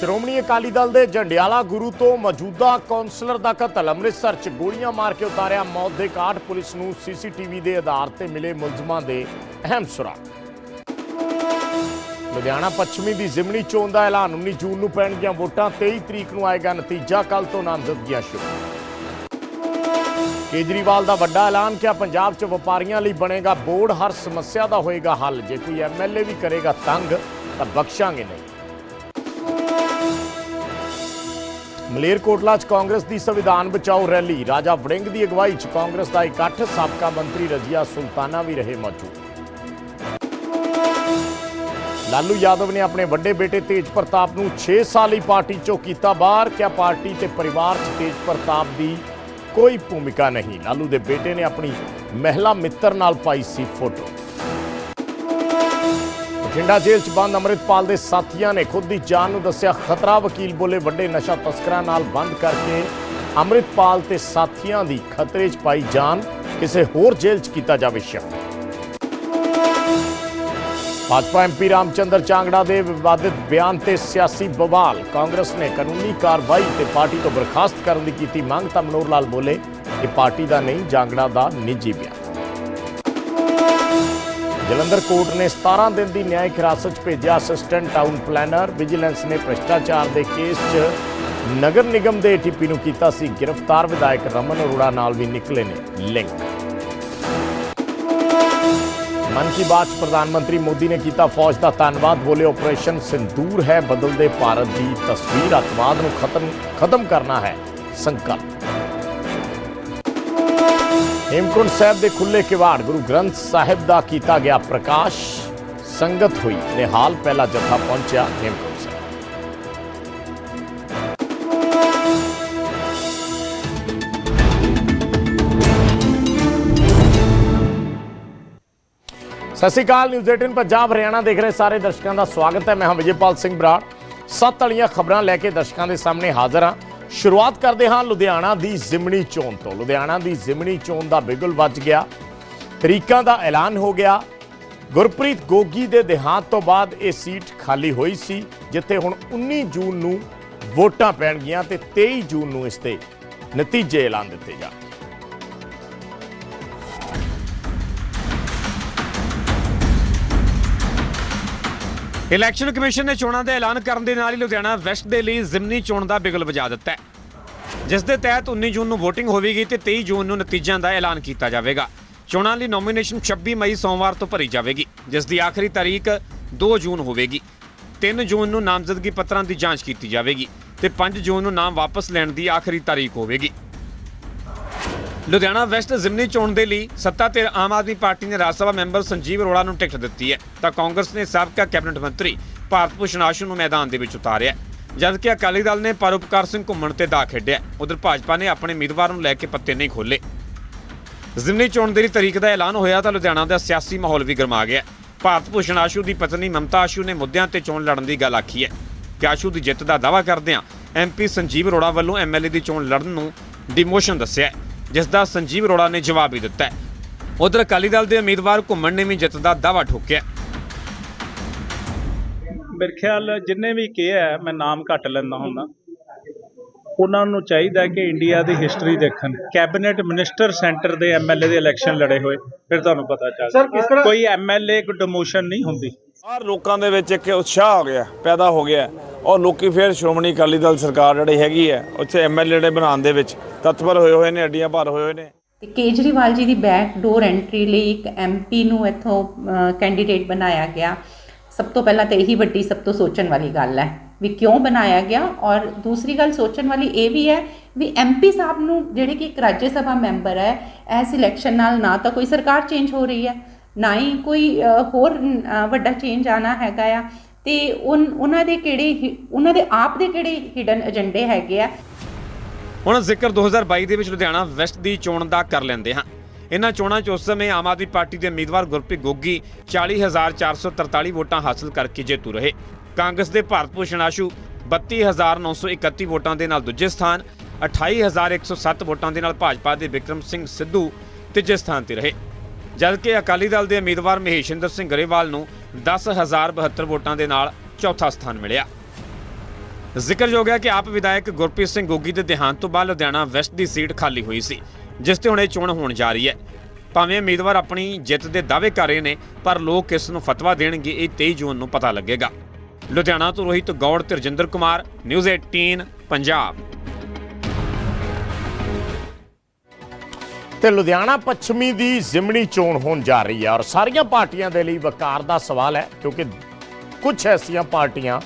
ਸ਼੍ਰੋਮਣੀ ਅਕਾਲੀ ਦਲ ਦੇ ਜੰਡਿਆਲਾ ਗੁਰੂ ਤੋਂ ਮੌਜੂਦਾ ਕੌਂਸਲਰ ਦਾ ਕਤਲ ਅੰਮ੍ਰਿਤਸਰ 'ਚ ਗੋਲੀਆਂ ਮਾਰ ਕੇ ਉਤਾਰਿਆ ਮੌਤ ਦੇ ਕਾਟ ਪੁਲਿਸ ਨੂੰ ਸੀਸੀਟੀਵੀ ਦੇ ਆਧਾਰ ਤੇ ਮਿਲੇ ਮੁਲਜ਼ਮਾਂ ਦੇ ਅਹਿਮ ਸੁਰਾਗ। ਲੁਧਿਆਣਾ ਪੱਛਮੀ ਦੀ ਜ਼ਿਮਨੀ ਚੋਣ ਦਾ ਐਲਾਨ। 19 ਜੂਨ ਨੂੰ ਪੈਣਗੀਆਂ ਵੋਟਾਂ। 23 ਤਰੀਕ ਨੂੰ ਆਏਗਾ ਨਤੀਜਾ। ਕੱਲ ਤੋਂ ਨਾਮਜ਼ਦਗੀਆਂ ਸ਼ੁਰੂ। ਕੇਜਰੀਵਾਲ ਦਾ ਵੱਡਾ ਐਲਾਨ। ਕਿਹਾ ਪੰਜਾਬ 'ਚ ਵਪਾਰੀਆਂ ਲਈ ਬਣੇਗਾ ਬੋਰਡ? ਹਰ ਸਮੱਸਿਆ ਦਾ ਹੋਏਗਾ ਹੱਲ। ਜੇ ਕੋਈ ਐਮਐਲਏ ਵੀ ਕਰੇਗਾ ਤੰਗ, ਤਾਂ ਬਖਸ਼ਾਂਗੇ ਨਹੀਂ। ਮਲੇਰਕੋਟਲਾ 'ਚ ਕਾਂਗਰਸ ਦੀ ਸੰਵਿਧਾਨ ਬਚਾਓ ਰੈਲੀ। ਰਾਜਾ ਵੜਿੰਗ ਦੀ ਅਗਵਾਈ 'ਚ ਕਾਂਗਰਸ ਦਾ ਇਕੱਠ, ਸਾਬਕਾ ਮੰਤਰੀ ਰਜੀਆ ਸੁਲਤਾਨਾ ਵੀ ਰਹੇ ਮੌਜੂਦ। ਲਾਲੂ ਯਾਦਵ ਨੇ ਆਪਣੇ ਵੱਡੇ ਬੇਟੇ ਤੇਜ ਪ੍ਰਤਾਪ ਨੂੰ 6 ਸਾਲ ਲਈ ਪਾਰਟੀ 'ਚੋਂ ਕੀਤਾ ਬਾਹਰ। ਕਿਆ ਪਾਰਟੀ ਤੇ ਪਰਿਵਾਰ 'ਚ ਤੇਜ ਪ੍ਰਤਾਪ ਦੀ ਕੋਈ ਭੂਮਿਕਾ ਨਹੀਂ। ਲਾਲੂ ਦੇ ਬੇਟੇ ਨੇ ਆਪਣੀ ਮਹਿਲਾ ਮਿੱਤਰ ਨਾਲ ਪਾਈ ਸੀ ਫੋਟੋ। ਬਠਿੰਡਾ ਜੇਲ੍ਹ 'ਚ ਬੰਦ ਅੰਮ੍ਰਿਤਪਾਲ ਦੇ ਸਾਥੀਆਂ ਨੇ ਖੁਦ ਦੀ ਜਾਨ ਨੂੰ ਦੱਸਿਆ ਖਤਰਾ। ਵਕੀਲ ਬੋਲੇ ਵੱਡੇ ਨਸ਼ਾ ਤਸਕਰਾਂ ਨਾਲ ਬੰਦ ਕਰਕੇ ਅੰਮ੍ਰਿਤਪਾਲ ਤੇ ਸਾਥੀਆਂ ਦੀ ਖਤਰੇ 'ਚ ਪਾਈ ਜਾਨ। ਕਿਸੇ ਹੋਰ ਜੇਲ੍ਹ 'ਚ ਕੀਤਾ ਜਾਵੇ ਸ਼ਿਫਟ। ਭਾਜਪਾ ਐਮਪੀ ਰਾਮਚੰਦਰ ਚਾਂਗੜਾ ਦੇ ਵਿਵਾਦਿਤ ਬਿਆਨ ਤੇ ਸਿਆਸੀ ਬਵਾਲ। ਕਾਂਗਰਸ ਨੇ ਕਾਨੂੰਨੀ ਕਾਰਵਾਈ ਤੇ ਪਾਰਟੀ ਤੋਂ ਬਰਖਾਸਤ ਕਰਨ ਦੀ ਕੀਤੀ ਮੰਗ ਤਾਂ ਮਨੋਹਰ ਲਾਲ ਬੋਲੇ ਇਹ ਪਾਰਟੀ ਦਾ ਨਹੀਂ ਜਾਂਗੜਾ ਦਾ ਨਿੱਜੀ ਬਿਆਨ। ਜਲੰਧਰ ਕੋਰਟ ਨੇ 17 ਦਿਨ ਦੀ ਨਿਆਇਕ ਹਿਰਾਸਤ 'ਚ ਭੇਜਿਆ ਅਸਿਸਟੈਂਟ ਟਾਊਨ ਪਲੈਨਰ ਵਿਜੀਲੈਂਸ ਨੇ ਭ੍ਰਿਸ਼ਟਾਚਾਰ ਦੇ ਕੇਸ 'ਚ ਨਗਰ ਨਿਗਮ ਦੇ ਏਟੀਪੀ ਨੂੰ ਕੀਤਾ ਸੀ ਗ੍ਰਿਫਤਾਰ, ਵਿਧਾਇਕ ਰਮਨ ਅਰੋੜਾ ਨਾਲ ਵੀ ਨਿਕਲੇ ਨੇ ਲਿੰਕ। ਮਨ ਕੀ ਬਾਤ ਪ੍ਰਧਾਨ ਮੰਤਰੀ ਮੋਦੀ ਨੇ ਕੀਤਾ ਫੌਜ ਦਾ ਧੰਨਵਾਦ, ਬੋਲੇ ਆਪਰੇਸ਼ਨ ਸਿੰਦੂਰ ਹੈ, ਬਦਲਦੇ ਭਾਰਤ ਦੀ ਤਸਵੀਰ, ਅੱਤਵਾਦ ਨੂੰ ਖਤਮ ਖਤਮ ਕਰਨਾ ਹੈ ਸੰਕਲਪ। ਹੇਮਕੁੰਟ ਸਾਹਿਬ ਦੇ ਖੁੱਲੇ ਕਿਵਾੜ ਗੁਰੂ ਗ੍ਰੰਥ ਸਾਹਿਬ ਦਾ ਕੀਤਾ ਗਿਆ ਪ੍ਰਕਾਸ਼ ਸੰਗਤ ਹੋਈ ਨਿਹਾਲ ਪਹਿਲਾ ਜਥਾ ਪਹੁੰਚਿਆ ਹੇਮਕੁੰਟ ਸਾਹਿਬ ਸਤਿ ਸ਼੍ਰੀ ਅਕਾਲ, ਨਿਊਜ਼ 18 ਪੰਜਾਬ, ਹਰਿਆਣਾ ਦੇਖ ਰਹੇ ਸਾਰੇ ਦਰਸ਼ਕਾਂ ਦਾ ਸਵਾਗਤ ਹੈ। ਮੈਂ ਹਾਂ ਵਿਜੇਪਾਲ ਸਿੰਘ ਬਰਾੜ। ਸੱਤ ਵਾਲੀਆਂ ਖਬਰਾਂ ਲੈ ਕੇ ਦਰਸ਼ਕਾਂ ਦੇ ਸਾਹਮਣੇ ਹਾਜ਼ਰ ਹਾਂ। ਸ਼ੁਰੂਆਤ ਕਰਦੇ ਹਾਂ ਲੁਧਿਆਣਾ ਦੀ ਜ਼ਿਮਨੀ ਚੋਣ ਤੋਂ। ਲੁਧਿਆਣਾ ਦੀ ਜ਼ਿਮਨੀ ਚੋਣ ਦਾ ਬਿਗਲ ਵੱਜ ਗਿਆ। ਤਰੀਕਾਂ ਦਾ ਐਲਾਨ ਹੋ ਗਿਆ। ਗੁਰਪ੍ਰੀਤ ਗੋਗੀ ਦੇ ਦੇਹਾਂਤ ਤੋਂ ਬਾਅਦ ਇਹ ਸੀਟ ਖਾਲੀ ਹੋਈ ਸੀ, ਜਿੱਥੇ ਹੁਣ 19 ਜੂਨ ਨੂੰ ਵੋਟਾਂ ਪੈਣਗੀਆਂ ਤੇ 23 ਜੂਨ ਨੂੰ ਇਸ 'ਤੇ ਨਤੀਜੇ ਐਲਾਨ ਦਿੱਤੇ ਜਾਣਗੇ। ਇਲੈਕਸ਼ਨ ਕਮਿਸ਼ਨ ਨੇ ਚੋਣਾਂ ਦਾ ਐਲਾਨ ਕਰਨ ਦੇ ਨਾਲ ਹੀ ਲੁਧਿਆਣਾ ਵੈਸਟ ਦੇ ਲਈ ਜ਼ਿਮਨੀ ਚੋਣ ਦਾ ਬਿਗਲ ਵਜਾ ਦਿੱਤਾ ਹੈ। ਜਿਸ ਦੇ ਤਹਿਤ 19 ਜੂਨ ਨੂੰ VOTING ਹੋਵੇਗੀ ਤੇ 23 ਜੂਨ ਨੂੰ ਨਤੀਜਿਆਂ ਦਾ ਐਲਾਨ ਕੀਤਾ ਜਾਵੇਗਾ। ਚੋਣਾਂ ਲਈ ਨੋਮੀਨੇਸ਼ਨ 26 ਮਈ ਸੋਮਵਾਰ ਤੋਂ ਭਰੀ ਜਾਵੇਗੀ, ਜਿਸ ਦੀ ਆਖਰੀ ਤਾਰੀਖ 2 ਜੂਨ ਹੋਵੇਗੀ। 3 ਜੂਨ ਨੂੰ ਨਾਮਜ਼ਦਗੀ ਪੱਤਰਾਂ ਦੀ ਜਾਂਚ ਕੀਤੀ ਜਾਵੇਗੀ ਤੇ 5 ਜੂਨ ਨੂੰ ਨਾਮ ਵਾਪਸ ਲੈਣ ਦੀ ਆਖਰੀ ਤਾਰੀਖ ਹੋਵੇਗੀ। ਲੁਧਿਆਣਾ ਵੈਸਟ ਜ਼ਿਮਨੀ ਚੋਣ ਦੇ ਲਈ ਸੱਤਾ ਤੇ ਆਮ ਆਦਮੀ ਪਾਰਟੀ ਨੇ ਰਾਜ ਸਭਾ ਮੈਂਬਰ ਸੰਜੀਵ ਅਰੋੜਾ ਨੂੰ ਟਿਕਟ ਦਿੱਤੀ ਹੈ। ਤਾਂ ਕਾਂਗਰਸ ਨੇ ਸਾਬਕਾ ਕੈਬਨਿਟ ਮੰਤਰੀ ਭਾਰਤ ਭੂਸ਼ਣ ਆਸ਼ੂ ਨੂੰ ਮੈਦਾਨ ਦੇ ਵਿੱਚ ਉਤਾਰਿਆ ਜਦਕਿ ਅਕਾਲੀ ਦਲ ਨੇ ਪਰਉਪਕਾਰ ਸਿੰਘ ਘੁੰਮਣ ਤੇ ਦਾ ਖੇਡਿਆ ਉਧਰ ਭਾਜਪਾ ਨੇ ਆਪਣੇ ਉਮੀਦਵਾਰ ਨੂੰ ਲੈ ਕੇ ਪੱਤੇ ਨਹੀਂ ਖੋਲੇ ਜ਼ਿਮਨੀ ਚੋਣ ਦੀ ਤਰੀਕ ਦਾ ਐਲਾਨ ਹੋਇਆ ਤਾਂ ਲੁਧਿਆਣਾ ਦਾ ਸਿਆਸੀ ਮਾਹੌਲ ਵੀ ਗਰਮਾ ਗਿਆ ਭਾਰਤ ਭੂਸ਼ਣ ਆਸ਼ੂ ਦੀ ਪਤਨੀ ਮਮਤਾ ਆਸ਼ੂ ਨੇ ਮੁੱਦਿਆਂ ਤੇ ਚੋਣ ਲੜਨ ਦੀ ਗੱਲ ਆਖੀ ਹੈ। ਕਿ ਆਸ਼ੂ ਦੀ ਜਿੱਤ ਦਾ ਦਾਅਵਾ ਕਰਦਿਆਂ ਐਮਪੀ ਸੰਜੀਵ ਅਰੋੜਾ ਵੱਲੋਂ ਐਮਐਲਏ ਦੀ ਚੋਣ ਲੜਨ ਨੂੰ ਡਿਮੋਸ਼ਨ ਦੱਸਿਆ ਜਿਸ ਦਾ ਸੰਜੀਵ ਅਰੋੜਾ ਨੇ ਜਵਾਬ ਵੀ ਦਿੱਤਾ ਹੈ। ਉਧਰ ਅਕਾਲੀ ਦਲ ਦੇ ਉਮੀਦਵਾਰ ਘੁੰਮਣ ਨੇ ਵੀ ਜਿੱਤ ਦਾ ਦਾਅਵਾ ਠੋਕਿਆ ਮੇਰੇ ਖਿਆਲ ਜਿੰਨੇ ਵੀ ਕਿਹਾ ਹੈ, ਮੈਂ ਨਾਮ ਘੱਟ ਲੈਂਦਾ ਹੁੰਦਾ। ਉਹਨਾਂ ਨੂੰ ਚਾਹੀਦਾ ਹੈ ਕਿ ਇੰਡੀਆ ਦੀ ਹਿਸਟਰੀ ਦੇਖਣ। ਕੈਬਨਿਟ ਮਿਨਿਸਟਰ ਸੈਂਟਰ ਦੇ ਐਮਐਲਏ ਦੇ ਇਲੈਕਸ਼ਨ ਲੜੇ ਹੋਏ ਫਿਰ ਤੁਹਾਨੂੰ ਪਤਾ ਚੱਲ ਕੋਈ ਐਮਐਲਏ ਕੋ ਡਿਮੋਸ਼ਨ ਨਹੀਂ ਹੁੰਦੀ। ਹਰ ਲੋਕਾਂ ਦੇ ਵਿੱਚ ਇੱਕ ਉਤਸ਼ਾਹ ਹੋ ਗਿਆ, ਪੈਦਾ ਹੋ ਗਿਆ। ਔਰ ਲੋਕੀ ਫਿਰ ਸ਼੍ਰੋਮਣੀ ਅਕਾਲੀ ਦਲ ਸਰਕਾਰ ਜਿਹੜੀ ਹੈਗੀ ਹੈ, ਉੱਥੇ ਐਮਐਲਏ ਜਿਹੜੇ ਬਣਾਉਣ ਦੇ ਵਿੱਚ ਤਤਪਰ ਹੋਏ ਹੋਏ ਨੇ ਅੱਡੀਆਂ ਭਰ ਹੋਏ ਹੋਏ ਨੇ। ਤੇ ਕੇਜਰੀਵਾਲ ਜੀ ਦੀ ਬੈਕ ਡੋਰ ਐਂਟਰੀ ਲਈ ਇੱਕ ਐਮਪੀ ਨੂੰ ਇੱਥੋਂ ਕੈਂਡੀਡੇਟ ਬਣਾਇਆ ਗਿਆ। ਸਭ ਤੋਂ ਪਹਿਲਾਂ ਤਾਂ ਇਹੀ ਵੱਡੀ ਸਭ ਤੋਂ ਸੋਚਣ ਵਾਲੀ ਗੱਲ ਹੈ ਵੀ ਕਿਉਂ ਬਣਾਇਆ ਗਿਆ? ਔਰ ਦੂਸਰੀ ਗੱਲ ਸੋਚਣ ਵਾਲੀ ਇਹ ਵੀ ਹੈ ਵੀ ਐਮਪੀ ਸਾਹਿਬ ਨੂੰ, ਜਿਹੜੇ ਕਿ ਇੱਕ ਰਾਜ ਸਭਾ ਮੈਂਬਰ ਹੈ, ਇਸ ਇਲੈਕਸ਼ਨ ਨਾਲ ਨਾ ਤਾਂ ਕੋਈ ਸਰਕਾਰ ਚੇਂਜ ਹੋ ਰਹੀ ਹੈ। ਨਾ ਹੀ ਕੋਈ ਹੋਰ ਵੱਡਾ ਚੇਂਜ ਆਣਾ ਹੈਗਾ ਆ। ਤੇ ਉਹਨਾਂ ਦੇ ਕਿਹੜੇ ਹੀ- ਉਹਨਾਂ ਦੇ ਆਪ ਦੇ ਕਿਹੜੇ ਹਿਡਨ ਏਜੰਡੇ ਹੈਗੇ ਆ? ਹੁਣ ਜ਼ਿਕਰ 2022 ਦੇ ਵਿੱਚ ਲੁਧਿਆਣਾ ਵੈਸਟ ਦੀ ਚੋਣ ਦਾ ਕਰ ਲੈਂਦੇ ਹਾਂ। ਇਹਨਾਂ ਚੋਣਾਂ 'ਚ ਉਸ ਸਮੇਂ ਆਮ ਆਦਮੀ ਪਾਰਟੀ ਦੇ ਉਮੀਦਵਾਰ ਗੁਰਪ੍ਰੀਤ ਗੋਗੀ 40443 ਵੋਟਾਂ ਹਾਸਲ ਕਰਕੇ ਜੇਤੂ ਰਹੇ। ਕਾਂਗਰਸ ਦੇ ਭਾਰਤ ਭੂਸ਼ਣ ਆਸ਼ੂ 32931 ਵੋਟਾਂ ਦੇ ਨਾਲ ਦੂਜੇ ਸਥਾਨ 28107 ਵੋਟਾਂ ਦੇ ਨਾਲ ਭਾਜਪਾ ਦੇ ਵਿਕਰਮ ਸਿੰਘ ਸਿੱਧੂ ਤੀਜੇ ਸਥਾਨ ਤੇ ਰਹੇ। ਜਦਕਿ ਅਕਾਲੀ ਦਲ ਦੇ ਉਮੀਦਵਾਰ ਮਹੇਸ਼ਿੰਦਰ ਸਿੰਘ ਗਰੇਵਾਲ ਨੂੰ 10072 ਵੋਟਾਂ ਦੇ ਨਾਲ ਚੌਥਾ ਸਥਾਨ ਮਿਲਿਆ। ਜ਼ਿਕਰਯੋਗ ਹੈ ਕਿ ਆਪ ਵਿਧਾਇਕ ਗੁਰਪ੍ਰੀਤ ਸਿੰਘ ਗੋਗੀ ਦੇ ਦੇਹਾਂਤ ਤੋਂ ਬਾਅਦ ਲੁਧਿਆਣਾ ਵੈਸਟ ਦੀ ਸੀਟ ਖਾਲੀ ਹੋਈ ਸੀ, ਜਿਸ ਤੇ ਹੁਣ ਇਹ ਚੋਣ ਹੋਣ ਜਾ ਰਹੀ ਹੈ। ਭਾਵੇਂ ਉਮੀਦਵਾਰ ਆਪਣੀ ਜਿੱਤ ਦੇ ਦਾਅਵੇ ਕਰ ਰਹੇ ਨੇ, ਪਰ ਲੋਕ ਕਿਸ ਨੂੰ ਫਤਵਾ ਦੇਣਗੇ, ਇਹ 23 ਜੂਨ ਨੂੰ ਪਤਾ ਲੱਗੇਗਾ। ਲੁਧਿਆਣਾ ਤੋਂ ਰੋਹਿਤ ਗੌੜ ਤੇ ਰਜਿੰਦਰ ਕੁਮਾਰ, ਨਿਊਜ਼ 18 ਪੰਜਾਬ। ਤੇ ਲੁਧਿਆਣਾ ਪੱਛਮੀ ਦੀ ਜ਼ਿਮਣੀ ਚੋਣ ਹੋਣ ਜਾ ਰਹੀ ਹੈ ਔਰ ਸਾਰੀਆਂ ਪਾਰਟੀਆਂ ਦੇ ਲਈ ਵਕਾਰ ਦਾ ਸਵਾਲ ਹੈ, ਕਿਉਂਕਿ ਕੁਝ ਐਸੀਆਂ ਪਾਰਟੀਆਂ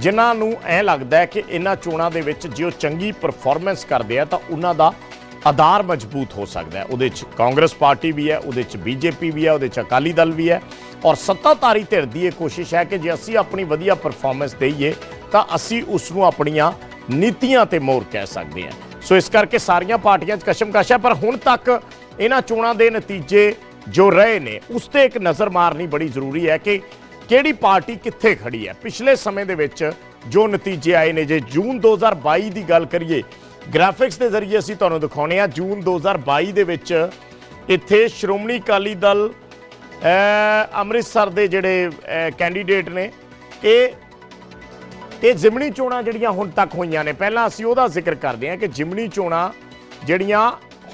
ਜਿਨ੍ਹਾਂ ਨੂੰ ਐ ਲੱਗਦਾ ਹੈ ਕਿ ਇਹਨਾਂ ਚੋਣਾਂ ਦੇ ਵਿੱਚ ਜੇ ਉਹ ਚੰਗੀ ਪਰਫਾਰਮੈਂਸ ਕਰਦੇ ਆ ਤਾਂ ਉਹਨਾਂ ਦਾ ਆਧਾਰ ਮਜ਼ਬੂਤ ਹੋ ਸਕਦਾ ਹੈ। ਉਹਦੇ 'ਚ ਕਾਂਗਰਸ ਪਾਰਟੀ ਵੀ ਹੈ, ਉਹਦੇ 'ਚ ਬੀਜੇਪੀ ਵੀ ਹੈ, ਉਹਦੇ 'ਚ ਅਕਾਲੀ ਦਲ ਵੀ ਹੈ ਔਰ ਸੱਤਾਧਾਰੀ ਧਿਰ ਦੀ ਇਹ ਕੋਸ਼ਿਸ਼ ਹੈ ਕਿ ਜੇ ਅਸੀਂ ਆਪਣੀ ਵਧੀਆ ਪਰਫਾਰਮੈਂਸ ਦੇਈਏ ਤਾਂ ਅਸੀਂ ਉਸ ਨੂੰ ਆਪਣੀਆਂ ਨੀਤੀਆਂ ਤੇ ਮੋਰ ਕਹਿ ਸਕਦੇ ਹਾਂ। ਸੋ ਇਸ ਕਰਕੇ ਸਾਰੀਆਂ ਪਾਰਟੀਆਂ 'ਚ ਕਸ਼ਮਕਸ਼ ਹੈ, ਪਰ ਹੁਣ ਤੱਕ ਇਹਨਾਂ ਚੋਣਾਂ ਦੇ ਨਤੀਜੇ ਜੋ ਰਹੇ ਨੇ, ਉਸ ਤੇ ਇੱਕ ਨਜ਼ਰ ਮਾਰਨੀ ਬੜੀ ਜ਼ਰੂਰੀ ਹੈ ਕਿ ਕਿਹੜੀ ਪਾਰਟੀ ਕਿੱਥੇ ਖੜੀ ਹੈ। ਪਿਛਲੇ ਸਮੇਂ ਦੇ ਵਿੱਚ ਜੋ ਨਤੀਜੇ ਆਏ ਨੇ, ਜੇ ਜੂਨ 2022 ਦੀ ਗੱਲ ਕਰੀਏ, ਗ੍ਰਾਫਿਕਸ ਦੇ ਜ਼ਰੀਏ ਅਸੀਂ ਤੁਹਾਨੂੰ ਦਿਖਾਉਣੇ ਆ ਜੂਨ 2022 ਦੇ ਵਿੱਚ ਇੱਥੇ ਸ਼੍ਰੋਮਣੀ ਅਕਾਲੀ ਦਲ ਅੰਮ੍ਰਿਤਸਰ ਦੇ ਜਿਹੜੇ ਕੈਂਡੀਡੇਟ ਨੇ, ਇਹ ਇਹ ਜਿਮਣੀ ਚੋਣਾਂ ਜਿਹੜੀਆਂ ਹੁਣ ਤੱਕ ਹੋਈਆਂ ਨੇ, ਪਹਿਲਾਂ ਅਸੀਂ ਉਹਦਾ ਜ਼ਿਕਰ ਕਰਦੇ ਹਾਂ ਕਿ ਜਿਮਣੀ ਚੋਣਾਂ ਜਿਹੜੀਆਂ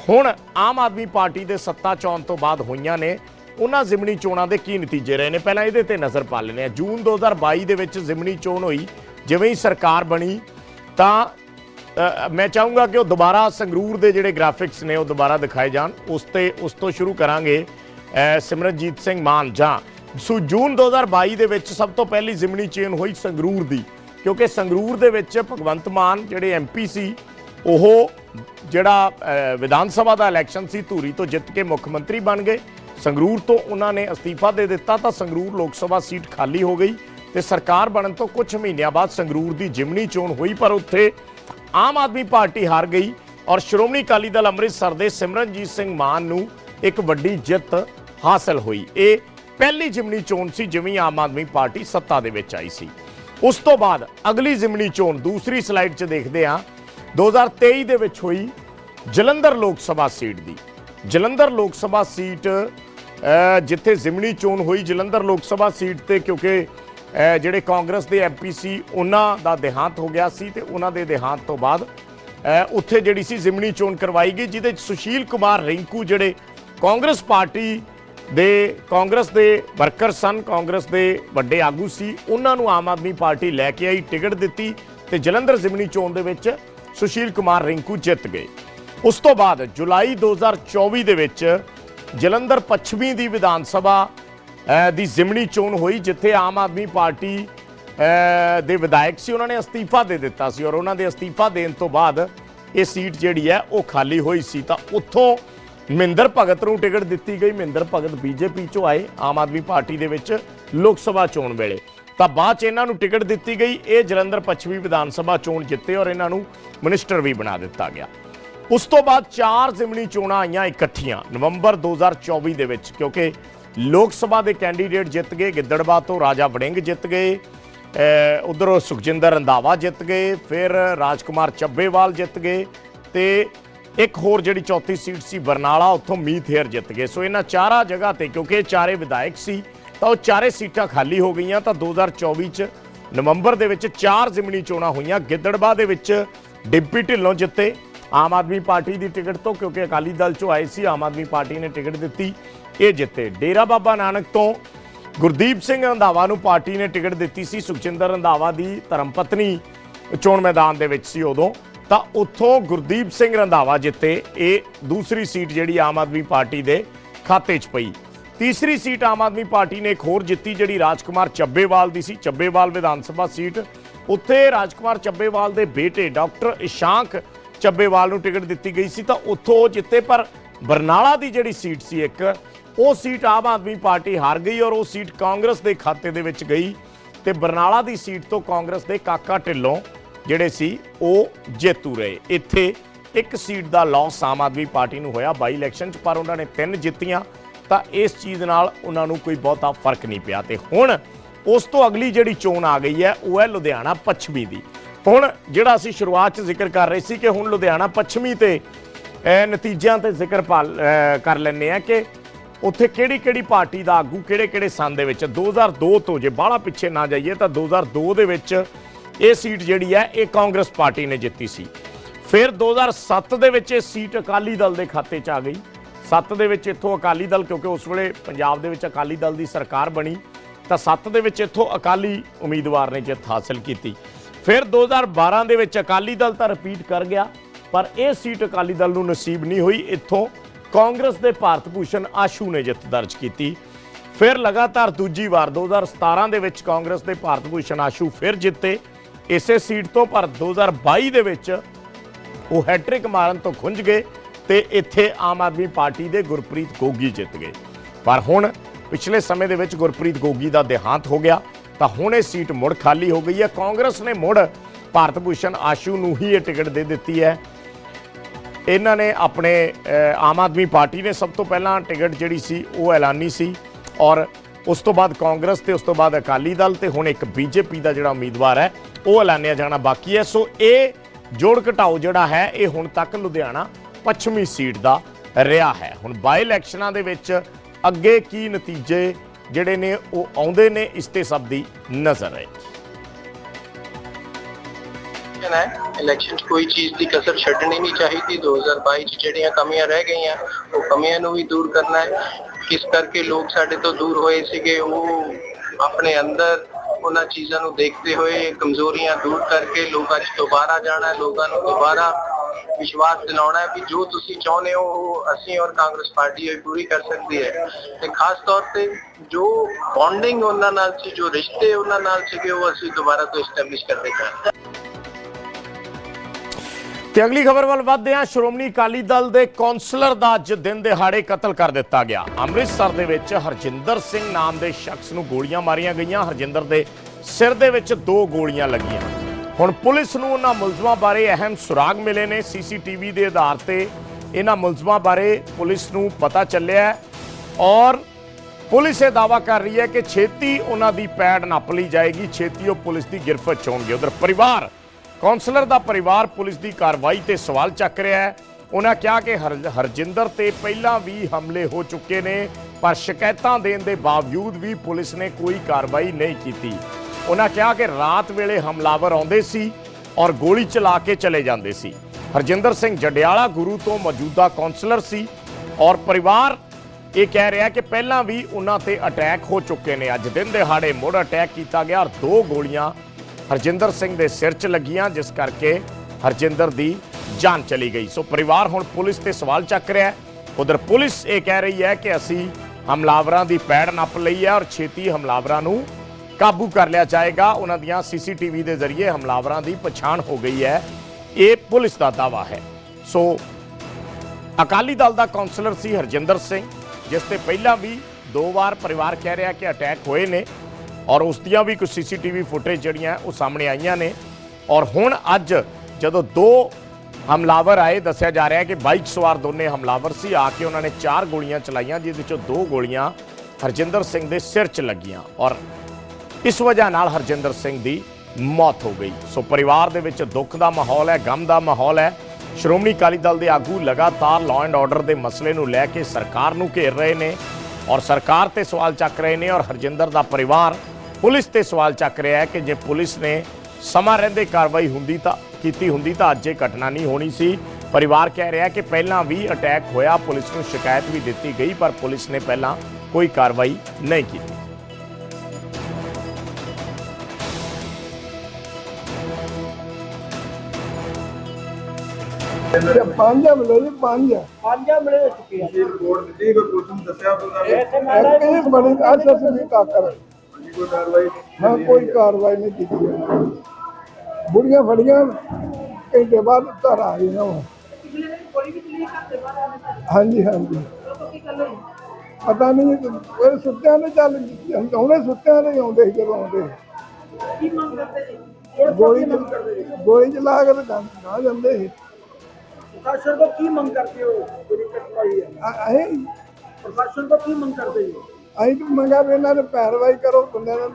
ਹੁਣ ਆਮ ਆਦਮੀ ਪਾਰਟੀ ਦੇ ਸੱਤਾ ਚੋਣ ਤੋਂ ਬਾਅਦ ਹੋਈਆਂ ਨੇ, ਉਹਨਾਂ ਜ਼ਿਮਣੀ ਚੋਣਾਂ ਦੇ ਕੀ ਨਤੀਜੇ ਰਹੇ ਨੇ? ਪਹਿਲਾਂ ਇਹਦੇ ਤੇ ਨਜ਼ਰ ਪਾ ਲੈਂਦੇ ਹਾਂ। ਜੂਨ 2022 ਦੇ ਵਿੱਚ ਜ਼ਿਮਣੀ ਚੋਣ ਹੋਈ, ਜਿਵੇਂ ਹੀ ਸਰਕਾਰ ਬਣੀ, ਤਾਂ ਮੈਂ ਚਾਹੂੰਗਾ ਕਿ ਉਹ ਦੁਬਾਰਾ ਸੰਗਰੂਰ ਦੇ ਜਿਹੜੇ ਗ੍ਰਾਫਿਕਸ ਨੇ, ਉਹ ਦੁਬਾਰਾ ਦਿਖਾਏ ਜਾਣ। ਉਸ ਤੇ, ਉਸ ਤੋਂ ਸ਼ੁਰੂ ਕਰਾਂਗੇ ਸਿਮਰਨਜੀਤ ਸਿੰਘ ਮਾਨ ਜਾਂ। ਸੋ ਜੂਨ 2022 ਦੇ ਵਿੱਚ ਸਭ ਤੋਂ ਪਹਿਲੀ ਜ਼ਿਮਨੀ ਚੇਨ ਹੋਈ ਸੰਗਰੂਰ ਦੀ। ਕਿਉਂਕਿ ਸੰਗਰੂਰ ਦੇ ਵਿੱਚ ਭਗਵੰਤ ਮਾਨ ਜਿਹੜੇ ਐਮਪੀ ਸੀ, ਉਹ ਜਿਹੜਾ ਵਿਧਾਨ ਸਭਾ ਦਾ ਇਲੈਕਸ਼ਨ ਸੀ, ਧੂਰੀ ਤੋਂ ਜਿੱਤ ਕੇ ਮੁੱਖ ਮੰਤਰੀ ਬਣ ਗਏ। ਸੰਗਰੂਰ ਤੋਂ ਉਹਨਾਂ ਨੇ ਅਸਤੀਫਾ ਦੇ ਦਿੱਤਾ ਤਾਂ ਸੰਗਰੂਰ ਲੋਕ ਸਭਾ ਸੀਟ ਖਾਲੀ ਹੋ ਗਈ ਤੇ ਸਰਕਾਰ ਬਣਨ ਤੋਂ ਕੁਝ ਮਹੀਨਿਆਂ ਬਾਅਦ ਸੰਗਰੂਰ ਦੀ ਜਿਮਨੀ ਚੋਣ ਹੋਈ, ਪਰ ਉੱਥੇ ਆਮ ਆਦਮੀ ਪਾਰਟੀ ਹਾਰ ਗਈ ਔਰ ਸ਼੍ਰੋਮਣੀ ਅਕਾਲੀ ਦਲ ਅੰਮ੍ਰਿਤਸਰ ਦੇ ਸਿਮਰਨਜੀਤ ਸਿੰਘ ਮਾਨ ਨੂੰ ਇੱਕ ਵੱਡੀ ਜਿੱਤ ਹਾਸਲ ਹੋਈ। ਇਹ ਪਹਿਲੀ ਜਿਮਨੀ ਚੋਣ ਸੀ, ਜਿਵੇਂ ਆਮ ਆਦਮੀ ਪਾਰਟੀ ਸੱਤਾ ਦੇ ਵਿੱਚ ਆਈ ਸੀ। ਉਸ ਤੋਂ ਬਾਅਦ ਅਗਲੀ ਜਿਮਨੀ ਚੋਣ ਦੂਸਰੀ ਸਲਾਈਡ 'ਚ ਦੇਖਦੇ ਹਾਂ। 2023 ਦੇ ਵਿੱਚ ਹੋਈ ਜਲੰਧਰ ਲੋਕ ਸਭਾ ਸੀਟ ਦੀ। ਜਲੰਧਰ ਲੋਕ ਸਭਾ ਸੀਟ ਜਿੱਥੇ ਜ਼ਿਮਨੀ ਚੋਣ ਹੋਈ ਜਲੰਧਰ ਲੋਕ ਸਭਾ ਸੀਟ ਤੇ ਕਿਉਂਕਿ ਜਿਹੜੇ ਕਾਂਗਰਸ ਦੇ ਐਮਪੀ ਸੀ, ਉਹਨਾਂ ਦਾ ਦੇਹਾਂਤ ਹੋ ਗਿਆ ਸੀ ਤੇ ਉਹਨਾਂ ਦੇ ਦੇਹਾਂਤ ਤੋਂ ਬਾਅਦ ਉੱਥੇ ਜਿਹੜੀ ਸੀ ਜ਼ਿਮਨੀ ਚੋਣ ਕਰਵਾਈ ਗਈ, ਜਿਹਦੇ ਵਿੱਚ ਸੁਸ਼ੀਲ ਕੁਮਾਰ ਰਿੰਕੂ ਜਿਹੜੇ ਕਾਂਗਰਸ ਪਾਰਟੀ ਦੇ ਕਾਂਗਰਸ ਦੇ ਵਰਕਰ ਸਨ, ਕਾਂਗਰਸ ਦੇ ਵੱਡੇ ਆਗੂ ਸੀ, ਉਹਨਾਂ ਨੂੰ ਆਮ ਆਦਮੀ ਪਾਰਟੀ ਲੈ ਕੇ ਆਈ, ਟਿਕਟ ਦਿੱਤੀ ਤੇ ਜਲੰਧਰ ਜ਼ਿਮਨੀ ਚੋਣ ਦੇ ਵਿੱਚ ਸੁਸ਼ੀਲ ਕੁਮਾਰ ਰਿੰਕੂ ਜਿੱਤ ਗਏ। ਉਸ ਤੋਂ ਬਾਅਦ ਜੁਲਾਈ 2024 ਦੇ ਵਿੱਚ ਜਲੰਧਰ ਪੱਛਮੀ ਦੀ ਵਿਧਾਨ ਸਭਾ ਦੀ ਜ਼ਿਮਨੀ ਚੋਣ ਹੋਈ, ਜਿੱਥੇ ਆਮ ਆਦਮੀ ਪਾਰਟੀ ਦੇ ਵਿਧਾਇਕ ਸੀ, ਉਹਨਾਂ ਨੇ ਅਸਤੀਫਾ ਦੇ ਦਿੱਤਾ ਸੀ ਔਰ ਉਹਨਾਂ ਦੇ ਅਸਤੀਫਾ ਦੇਣ ਤੋਂ ਬਾਅਦ ਇਹ ਸੀਟ ਜਿਹੜੀ ਹੈ ਉਹ ਖਾਲੀ ਹੋਈ ਸੀ। ਤਾਂ ਉੱਥੋਂ ਮਹਿੰਦਰ ਭਗਤ ਨੂੰ ਟਿਕਟ ਦਿੱਤੀ ਗਈ। ਮਹਿੰਦਰ ਭਗਤ ਬੀਜੇਪੀ ਚੋਂ ਆਏ, ਆਮ ਆਦਮੀ ਪਾਰਟੀ ਦੇ ਵਿੱਚ ਲੋਕ ਸਭਾ ਚੋਣ ਵੇਲੇ। ਤਾਂ ਬਾਅਦ ਚ ਇਹਨਾਂ ਨੂੰ ਟਿਕਟ ਦਿੱਤੀ ਗਈ। ਇਹ ਜਲੰਧਰ ਪੱਛਮੀ ਵਿਧਾਨ ਸਭਾ ਚੋਣ ਜਿੱਤੇ ਔਰ ਇਹਨਾਂ ਨੂੰ ਮਿਨਿਸਟਰ ਵੀ ਬਣਾ ਦਿੱਤਾ ਗਿਆ। ਉਸ ਤੋਂ ਬਾਅਦ ਚਾਰ ਜ਼ਿਮਨੀ ਚੋਣਾਂ ਆਈਆਂ ਇਕੱਠੀਆਂ, ਨਵੰਬਰ 2024 ਦੇ ਵਿੱਚ, ਕਿਉਂਕਿ ਲੋਕ ਸਭਾ ਦੇ ਕੈਂਡੀਡੇਟ ਜਿੱਤ ਗਏ, ਗਿੱਦੜਬਾਹ ਤੋਂ ਰਾਜਾ ਵੜਿੰਗ ਜਿੱਤ ਗਏ ਉਧਰੋਂ ਸੁਖਜਿੰਦਰ ਰੰਧਾਵਾ ਜਿੱਤ ਗਏ, ਫਿਰ ਰਾਜਕੁਮਾਰ ਚੱਬੇਵਾਲ ਜਿੱਤ ਗਏ ਤੇ ਇੱਕ ਹੋਰ ਜਿਹੜੀ ਚੌਥੀ ਸੀਟ ਸੀ ਬਰਨਾਲਾ, ਉੱਥੋਂ ਮੀਤ ਹੇਅਰ ਜਿੱਤ ਗਏ। ਸੋ ਇਹਨਾਂ ਚਾਰਾਂ ਜਗ੍ਹਾ ਤੇ, ਕਿਉਂਕਿ ਇਹ ਚਾਰੇ ਵਿਧਾਇਕ ਸੀ, ਤਾਂ ਉਹ ਚਾਰੇ ਸੀਟਾਂ ਖਾਲੀ ਹੋ ਗਈਆਂ, ਤਾਂ 2024 ਚ ਨਵੰਬਰ ਦੇ ਵਿੱਚ ਚਾਰ ਜ਼ਿਮਨੀ ਚੋਣਾਂ ਹੋਈਆਂ। ਗਿੱਦੜਬਾਹ ਦੇ ਵਿੱਚ ਡਿੰਪੀ ਢਿੱਲੋਂ ਜਿੱਤੇ। ਆਮ ਆਦਮੀ ਪਾਰਟੀ ਦੀ ਟਿਕਟ ਤੋਂ, ਕਿਉਂਕਿ ਅਕਾਲੀ ਦਲ ਚੋਂ ਆਏ ਸੀ, ਆਮ ਆਦਮੀ ਪਾਰਟੀ ਨੇ ਟਿਕਟ ਦਿੱਤੀ, ਇਹ ਜਿੱਤੇ। ਡੇਰਾ ਬਾਬਾ ਨਾਨਕ ਤੋਂ ਗੁਰਦੀਪ ਸਿੰਘ ਰੰਧਾਵਾ ਨੂੰ ਪਾਰਟੀ ਨੇ ਟਿਕਟ ਦਿੱਤੀ ਸੀ। ਸੁਖਚਿੰਦਰ ਰੰਧਾਵਾ ਦੀ ਧਰਮ ਪਤਨੀ ਚੋਣ ਮੈਦਾਨ ਦੇ ਵਿੱਚ ਸੀ ਉਦੋਂ। ਤਾਂ ਉੱਥੋਂ ਗੁਰਦੀਪ ਸਿੰਘ ਰੰਧਾਵਾ ਜਿੱਤੇ ਇਹ ਦੂਸਰੀ ਸੀਟ ਜਿਹੜੀ ਆਮ ਆਦਮੀ ਪਾਰਟੀ ਦੇ ਖਾਤੇ 'ਚ ਪਈ। ਤੀਸਰੀ ਸੀਟ ਆਮ ਆਦਮੀ ਪਾਰਟੀ ਨੇ ਇੱਕ ਹੋਰ ਜਿੱਤੀ ਜਿਹੜੀ ਰਾਜਕੁਮਾਰ ਚੱਬੇਵਾਲ ਦੀ ਸੀ, ਚੱਬੇਵਾਲ ਵਿਧਾਨ ਸਭਾ ਸੀਟ। ਉੱਥੇ ਰਾਜਕੁਮਾਰ ਚੱਬੇਵਾਲ ਦੇ ਬੇਟੇ ਡਾਕਟਰ ਇਸ਼ਾਂਕ ਚੱਬੇਵਾਲ ਨੂੰ ਟਿਕਟ ਦਿੱਤੀ ਗਈ ਸੀ, ਤਾਂ ਉੱਥੋਂ ਉਹ ਜਿੱਤੇ, ਪਰ ਬਰਨਾਲਾ ਦੀ ਜਿਹੜੀ ਸੀਟ ਸੀ ਇੱਕ, ਉਹ ਸੀਟ ਆਮ ਆਦਮੀ ਪਾਰਟੀ ਹਾਰ ਗਈ ਔਰ ਉਹ ਸੀਟ ਕਾਂਗਰਸ ਦੇ ਖਾਤੇ ਦੇ ਵਿੱਚ ਗਈ ਤੇ ਬਰਨਾਲਾ ਦੀ ਸੀਟ ਤੋਂ ਕਾਂਗਰਸ ਦੇ ਕਾਕਾ ਢਿੱਲੋਂ ਜਿਹੜੇ ਸੀ, ਉਹ ਜੇਤੂ ਰਹੇ। ਇੱਥੇ ਇੱਕ ਸੀਟ ਦਾ ਲਾਸ ਆਮ ਆਦਮੀ ਪਾਰਟੀ ਨੂੰ ਹੋਇਆ ਬਾਈ ਇਲੈਕਸ਼ਨ 'ਚ, ਪਰ ਉਹਨਾਂ ਨੇ ਤਿੰਨ ਜਿੱਤੀਆਂ, ਤਾਂ ਇਸ ਚੀਜ਼ ਨਾਲ ਉਹਨਾਂ ਨੂੰ ਕੋਈ ਬਹੁਤਾ ਫ਼ਰਕ ਨਹੀਂ ਪਿਆ। ਤੇ ਹੁਣ ਉਸ ਤੋਂ ਅਗਲੀ ਜਿਹੜੀ ਚੋਣ ਆ ਗਈ ਹੈ, ਉਹ ਹੈ ਲੁਧਿਆਣਾ ਪੱਛਮੀ ਦੀ। ਹੁਣ ਜਿਹੜਾ ਅਸੀਂ ਸ਼ੁਰੂਆਤ 'ਚ ਜ਼ਿਕਰ ਕਰ ਰਹੇ ਸੀ ਕਿ ਹੁਣ ਲੁਧਿਆਣਾ ਪੱਛਮੀ ਤੇ ਨਤੀਜਿਆਂ ਤੇ ਜ਼ਿਕਰ ਪਾ- ਕਰ ਲੈਂਦੇ ਆ ਕਿ ਉੱਥੇ ਕਿਹੜੀ ਕਿਹੜੀ ਪਾਰਟੀ ਦਾ ਆਗੂ ਕਿਹੜੇ ਕਿਹੜੇ ਸੰਨ ਦੇ ਵਿੱਚ 2002 ਤੋਂ ਜੇ ਬਾਹਲਾ ਪਿੱਛੇ ਨਾ ਜਾਈਏ, ਤਾਂ 2002 ਦੇ ਵਿੱਚ ਇਹ ਸੀਟ ਜਿਹੜੀ ਹੈ, ਇਹ ਕਾਂਗਰਸ ਪਾਰਟੀ ਨੇ ਜਿੱਤੀ ਸੀ। ਫਿਰ 2007 ਦੇ ਵਿੱਚ ਇਹ ਸੀਟ ਅਕਾਲੀ ਦਲ ਦੇ ਖਾਤੇ 'ਚ ਆ ਗਈ। 7 ਦੇ ਵਿੱਚ ਇੱਥੋਂ ਅਕਾਲੀ ਦਲ, ਕਿਉਂਕਿ ਉਸ ਵੇਲੇ ਪੰਜਾਬ ਦੇ ਵਿੱਚ ਅਕਾਲੀ ਦਲ ਦੀ ਸਰਕਾਰ ਬਣੀ, ਤਾਂ 7 ਦੇ ਵਿੱਚ ਇੱਥੋਂ ਅਕਾਲੀ ਉਮੀਦਵਾਰ ਨੇ ਜਿੱਤ ਹਾਸਲ ਕੀਤੀ। ਫਿਰ 2012 ਦੇ ਵਿੱਚ ਅਕਾਲੀ ਦਲ ਤਾਂ ਰਿਪੀਟ ਕਰ ਗਿਆ, ਪਰ ਇਹ ਸੀਟ ਅਕਾਲੀ ਦਲ ਨੂੰ ਨਸੀਬ ਨਹੀਂ ਹੋਈ। ਇੱਥੋਂ ਕਾਂਗਰਸ ਦੇ ਭਾਰਤ ਭੂਸ਼ਣ ਆਸ਼ੂ ਨੇ ਜਿੱਤ ਦਰਜ ਕੀਤੀ। ਫਿਰ ਲਗਾਤਾਰ ਦੂਜੀ ਵਾਰ 2017 ਦੇ ਵਿੱਚ ਕਾਂਗਰਸ ਦੇ ਭਾਰਤ ਭੂਸ਼ਣ ਆਸ਼ੂ ਫਿਰ ਜਿੱਤੇ। ਇਸੇ ਸੀਟ ਤੋਂ ਪਰ 2022 ਦੇ ਵਿੱਚ ਉਹ ਹੈਟ੍ਰਿਕ ਮਾਰਨ ਤੋਂ ਖੁੰਝ ਗਏ ਤੇ ਇੱਥੇ ਆਮ ਆਦਮੀ ਪਾਰਟੀ ਦੇ ਗੁਰਪ੍ਰੀਤ ਗੋਗੀ ਜਿੱਤ ਗਏ। ਪਰ ਹੁਣ ਪਿਛਲੇ ਸਮੇਂ ਦੇ ਵਿੱਚ ਗੁਰਪ੍ਰੀਤ ਗੋਗੀ ਦਾ ਦੇਹਾਂਤ ਹੋ ਗਿਆ, ਤਾਂ ਹੁਣ ਇਹ ਸੀਟ ਮੁੜ ਖਾਲੀ ਹੋ ਗਈ ਹੈ। ਕਾਂਗਰਸ ਨੇ ਮੁੜ ਭਾਰਤ ਭੂਸ਼ਣ ਆਸ਼ੂ ਨੂੰ ਹੀ ਇਹ ਟਿਕਟ ਦੇ ਦਿੱਤੀ ਹੈ। ਇਹਨਾਂ ਨੇ ਆਪਣੇ ਆਮ ਆਦਮੀ ਪਾਰਟੀ ਨੇ ਸਭ ਤੋਂ ਪਹਿਲਾਂ ਟਿਕਟ ਜਿਹੜੀ ਸੀ ਉਹ ਐਲਾਨੀ ਸੀ ਔਰ ਉਸ ਤੋਂ ਬਾਅਦ ਕਾਂਗਰਸ ਤੇ ਉਸ ਤੋਂ ਬਾਅਦ ਅਕਾਲੀ ਦਲ ਤੇ ਹੁਣ ਇੱਕ ਬੀਜੇਪੀ ਦਾ ਜਿਹੜਾ ਉਮੀਦਵਾਰ ਹੈ ਉਹ ਐਲਾਨਿਆ ਜਾਣਾ ਬਾਕੀ ਹੈ। ਸੋ ਇਹ ਜੋੜ ਘਟਾਓ ਜਿਹੜਾ ਹੈ, ਇਹ ਹੁਣ ਤੱਕ ਲੁਧਿਆਣਾ ਪੱਛਮੀ ਸੀਟ ਦਾ ਰਿਹਾ ਹੈ। ਹੁਣ ਬਾਈ ਇਲੈਕਸ਼ਨਾਂ ਦੇ ਵਿੱਚ ਅੱਗੇ ਕੀ ਨਤੀਜੇ ਜਿਹੜੇ ਨੇ, ਉਹ ਆਉਂਦੇ ਨੇ, ਇਸ ਤੇ ਸਭ ਦੀ ਨਜ਼ਰ ਹੈ। ਇਲੈਕਸ਼ਨ ਹੈ ਇਲੈਕਸ਼ਨ 'ਚ ਕੋਈ ਚੀਜ਼ ਦੀ ਕਸਰ ਛੱਡਣੀ ਨਹੀਂ ਚਾਹੀਦੀ। 2022 'ਚ ਜਿਹੜੀਆਂ ਕਮੀਆਂ ਰਹਿ ਗਈਆਂ, ਉਹ ਕਮੀਆਂ ਨੂੰ ਵੀ ਦੂਰ ਕਰਨਾ ਹੈ। ਕਿਸ ਕਰਕੇ ਲੋਕ ਸਾਡੇ ਤੋਂ ਦੂਰ ਹੋਏ ਸੀਗੇ। ਉਹ ਆਪਣੇ ਅੰਦਰ ਉਹਨਾਂ ਚੀਜ਼ਾਂ ਨੂੰ ਦੇਖਦੇ ਹੋਏ ਕਮਜ਼ੋਰੀਆਂ ਦੂਰ ਕਰਕੇ ਲੋਕਾਂ 'ਚ ਦੁਬਾਰਾ ਜਾਣਾ, ਲੋਕਾਂ ਨੂੰ ਦੁਬਾਰਾ ਵਿਸ਼ਵਾਸ ਦਿਲਾਉਣਾ ਹੈ ਕਿ ਜੋ ਤੁਸੀਂ ਚਾਹੁੰਦੇ ਹੋ, ਉਹ ਅਸੀਂ ਔਰ ਕਾਂਗਰਸ ਪਾਰਟੀ ਇਹ ਪੂਰੀ ਕਰ ਸਕਦੀ ਹੈ। ਤੇ ਖਾਸ ਤੌਰ ਤੇ ਜੋ ਬੌਂਡਿੰਗ ਉਹਨਾਂ ਨਾਲ ਸੀ ਜੋ ਰਿਸ਼ਤੇ ਉਹਨਾਂ ਨਾਲ ਸੀਗੇ ਉਹ ਅਸੀਂ ਦੁਬਾਰਾ ਤੋਂ ਐਸਟੈਬਲਿਸ਼ ਕਰਦੇ ਚਾਹੁੰਦੇ ਹਾਂ। ਤੇ ਅਗਲੀ ਖਬਰ ਵੱਲ ਵੱਧਦੇ ਹਾਂ। ਸ਼੍ਰੋਮਣੀ ਅਕਾਲੀ ਦਲ ਦੇ ਕੌਂਸਲਰ ਦਾ ਅੱਜ ਦਿਨ ਦਿਹਾੜੇ ਕਤਲ ਕਰ ਦਿੱਤਾ ਗਿਆ। ਅੰਮ੍ਰਿਤਸਰ ਦੇ ਵਿੱਚ ਹਰਜਿੰਦਰ ਸਿੰਘ ਨਾਮ ਦੇ ਸ਼ਖਸ ਨੂੰ ਗੋਲੀਆਂ ਮਾਰੀਆਂ ਗਈਆਂ। ਹਰਜਿੰਦਰ ਦੇ ਸਿਰ ਦੇ ਵਿੱਚ ਦੋ ਗੋਲੀਆਂ ਲੱਗੀਆਂ। ਹੁਣ ਪੁਲਿਸ ਨੂੰ ਉਹਨਾਂ ਮੁਲਜ਼ਮਾਂ ਬਾਰੇ ਅਹਿਮ ਸੁਰਾਗ ਮਿਲੇ ਨੇ। ਸੀਸੀਟੀਵੀ ਦੇ ਆਧਾਰ ਤੇ ਇਹਨਾਂ ਮੁਲਜ਼ਮਾਂ ਬਾਰੇ ਪੁਲਿਸ ਨੂੰ ਪਤਾ ਚੱਲਿਆ ਔਰ ਪੁਲਿਸ ਇਹ ਦਾਵਾ ਕਰ ਰਹੀ ਹੈ ਕਿ ਛੇਤੀ ਉਹਨਾਂ ਦੀ ਪੈੜ ਨੱਪ ਲਈ ਜਾਏਗੀ। ਛੇਤੀ ਉਹ ਪੁਲਿਸ ਦੀ ਗਿਰਫਤ ਚ ਹੋਣਗੇ ਉਧਰ ਪਰਿਵਾਰ ਕੌਂਸਲਰ ਦਾ ਪਰਿਵਾਰ ਪੁਲਿਸ ਦੀ ਕਾਰਵਾਈ ਤੇ ਸਵਾਲ ਚੱਕ ਰਿਹਾ ਹੈ। ਉਹਨਾਂ ਕਿਹਾ ਕਿ ਹਰ- ਹਰਜਿੰਦਰ ਤੇ ਪਹਿਲਾਂ ਵੀ ਹਮਲੇ ਹੋ ਚੁੱਕੇ ਨੇ, ਪਰ ਸ਼ਿਕਾਇਤਾਂ ਦੇਣ ਦੇ ਬਾਵਜੂਦ ਵੀ ਪੁਲਿਸ ਨੇ ਕੋਈ ਕਾਰਵਾਈ ਨਹੀਂ ਕੀਤੀ। ਉਹਨਾਂ ਕਿਹਾ ਕਿ ਰਾਤ ਵੇਲੇ ਹਮਲਾਵਰ ਆਉਂਦੇ ਸੀ ਔਰ ਗੋਲੀ ਚਲਾ ਕੇ ਚਲੇ ਜਾਂਦੇ ਸੀ। ਹਰਜਿੰਦਰ ਸਿੰਘ ਜੰਡਿਆਲਾ ਗੁਰੂ ਤੋਂ ਮੌਜੂਦਾ ਕੌਂਸਲਰ ਸੀ ਔਰ ਪਰਿਵਾਰ ਇਹ ਕਹਿ ਰਿਹਾ ਕਿ ਪਹਿਲਾਂ ਵੀ ਉਹਨਾਂ ਤੇ ਅਟੈਕ ਹੋ ਚੁੱਕੇ ਨੇ। ਅੱਜ ਦਿਨ ਦਿਹਾੜੇ ਮੁੜ ਅਟੈਕ ਕੀਤਾ ਗਿਆ ਔਰ ਦੋ ਗੋਲੀਆਂ ਹਰਜਿੰਦਰ ਸਿੰਘ ਦੇ ਸਿਰ 'ਚ ਲੱਗੀਆਂ, ਜਿਸ ਕਰਕੇ ਹਰਜਿੰਦਰ ਦੀ ਜਾਨ ਚਲੀ ਗਈ। ਸੋ ਪਰਿਵਾਰ ਹੁਣ ਪੁਲਿਸ ਤੇ ਸਵਾਲ ਚੱਕ ਰਿਹਾ ਹੈ। ਉਧਰ ਪੁਲਿਸ ਇਹ ਕਹਿ ਰਹੀ ਹੈ ਕਿ ਅਸੀਂ ਹਮਲਾਵਰਾਂ ਦੀ ਪੈੜ ਨੱਪ ਲਈ ਹੈ ਔਰ ਛੇਤੀ ਹਮਲਾਵਰਾਂ ਨੂੰ ਕਾਬੂ ਕਰ ਲਿਆ ਜਾਏਗਾ। ਉਹਨਾਂ ਦੀਆਂ ਸੀਸੀਟੀਵੀ ਦੇ ਜ਼ਰੀਏ ਹਮਲਾਵਰਾਂ ਦੀ ਪਛਾਣ ਹੋ ਗਈ ਹੈ। ਇਹ ਪੁਲਿਸ ਦਾ ਦਾਵਾ ਹੈ। ਸੋ ਅਕਾਲੀ ਦਲ ਦਾ ਕਾਉਂਸਲਰ ਸੀ ਹਰਜਿੰਦਰ ਸਿੰਘ, ਜਿਸ ਤੇ ਪਹਿਲਾਂ ਵੀ ਦੋ ਵਾਰ ਪਰਿਵਾਰ ਕਹਿ ਰਿਹਾ ਕਿ ਅਟੈਕ ਹੋਏ ਨੇ। ਔਰ ਉਸ ਦੀਆਂ ਵੀ ਕੁਝ ਸੀਸੀਟੀਵੀ ਫੁਟੇਜ ਜਿਹੜੀਆਂ ਉਹ ਸਾਹਮਣੇ ਆਈਆਂ ਨੇ। ਔਰ ਹੁਣ ਅੱਜ ਜਦੋਂ ਦੋ ਹਮਲਾਵਰ ਆਏ, ਦੱਸਿਆ ਜਾ ਰਿਹਾ ਹੈ ਕਿ ਬਾਈਕ ਸਵਾਰ ਦੋਨੇ ਹਮਲਾਵਰ ਸੀ। ਆ ਕੇ ਉਹਨਾਂ ਨੇ ਚਾਰ ਗੋਲੀਆਂ ਚਲਾਈਆਂ, ਜਿਹਦੇ ਵਿੱਚੋਂ ਦੋ ਗੋਲੀਆਂ ਹਰਜਿੰਦਰ ਸਿੰਘ ਦੇ ਸਿਰ 'ਚ ਲੱਗੀਆਂ। ਔਰ ਇਸ ਵਜ੍ਹਾ ਨਾਲ ਹਰਜਿੰਦਰ ਸਿੰਘ ਦੀ ਮੌਤ ਹੋ ਗਈ। ਸੋ ਪਰਿਵਾਰ ਦੇ ਵਿੱਚ ਦੁੱਖ ਦਾ ਮਾਹੌਲ ਹੈ, ਗਮ ਦਾ ਮਾਹੌਲ ਹੈ। ਸ਼੍ਰੋਮਣੀ ਅਕਾਲੀ ਦਲ ਦੇ ਆਗੂ ਲਗਾਤਾਰ ਲਾਅ ਐਂਡ ਆਰਡਰ ਦੇ ਮਸਲੇ ਨੂੰ ਲੈ ਕੇ ਸਰਕਾਰ ਨੂੰ ਘੇਰ ਰਹੇ ਨੇ। ਔਰ ਸਰਕਾਰ ਤੇ ਸਵਾਲ ਚੱਕ ਰਹੇ ਨੇ ਔਰ ਹਰਜਿੰਦਰ ਦਾ ਪਰਿਵਾਰ ਪੁਲਿਸ ਤੇ ਸਵਾਲ ਚੱਕ ਰਿਹਾ ਹੈ ਕਿ ਜੇ ਪੁਲਿਸ ਨੇ ਸਮਾਂ ਰਹਿੰਦੇ ਕਾਰਵਾਈ ਹੁੰਦੀ ਤਾਂ ਕੀਤੀ ਹੁੰਦੀ ਤਾਂ ਅੱਜ ਇਹ ਘਟਨਾ ਨਹੀਂ ਹੋਣੀ ਸੀ। ਪਰਿਵਾਰ ਕਹਿ ਰਿਹਾ ਕਿ ਪਹਿਲਾਂ ਵੀ ਅਟੈਕ ਹੋਇਆ ਪੁਲਿਸ ਨੂੰ ਸ਼ਿਕਾਇਤ ਵੀ ਦਿੱਤੀ ਗਈ ਪਰ ਪੁਲਿਸ ਨੇ ਪਹਿਲਾਂ ਕੋਈ ਕਾਰਵਾਈ ਨਹੀਂ ਕੀਤੀ। ਤੇ ਪੰਜ ਹਮਲੇ ਜੀ ਪੰਜ ਪੰਜ ਹਮਲੇ ਹੋ ਚੁੱਕੇ ਆ ਰਿਪੋਰਟ ਦਿੱਤੀ ਕੋਈ ਪੁਲਿਸ ਨੂੰ ਦੱਸਿਆ ਇੱਕ ਇਹ ਬੜੀ ਅੱਜ ਅਸੀਂ ਵੀ ਕਾਕਰ ਕੋਈ ਕਾਰਵਾਈ ਹਾਂ ਕੋਈ ਕਾਰਵਾਈ ਨਹੀਂ ਕੀਤੀ ਉਹਨਾਂ ਨੇ। ਬੁੜੀਆਂ ਫੜੀਆਂ ਘੰਟੇ ਬਾਅਦ ਘਰ ਆ ਗਈਆਂ ਉਹ। ਹਾਂਜੀ ਹਾਂਜੀ। ਪਤਾ ਨਹੀਂ ਉਹ ਸੁੱਤਿਆਂ ਨੇ ਚੱਲ ਹੁਣੇ ਸੁੱਤਿਆਂ ਨੇ ਹੀ ਆਉਂਦੇ ਸੀ ਜਦੋਂ ਆਉਂਦੇ ਗੋਲੀ ਚ- ਗੋਲੀ ਚਲਾ ਕੇ ਤਾਂ ਨਾ ਜਾਂਦੇ ਸੀ। ਪ੍ਰਸ਼ਾਸਨ ਤੋਂ ਕੀ ਮੰਗ ਕਰਦੇ ਹੋ? ਜਿਹੜੀ ਘਟਨਾ ਹੋਈ ਹੈ। ਅ- ਅਸੀਂ ਪ੍ਰਸ਼ਾਸਨ ਤੋਂ ਕੀ ਮੰਗ ਕਰਦੇ ਹੋ ਅਸੀਂ ਤਾਂ ਮੰਗਾ ਵੀ ਇਹਨਾਂ ਨੇ ਪੈਰਵਾਈ ਕਰੋ ਬੰਦਿਆਂ ਨੂੰ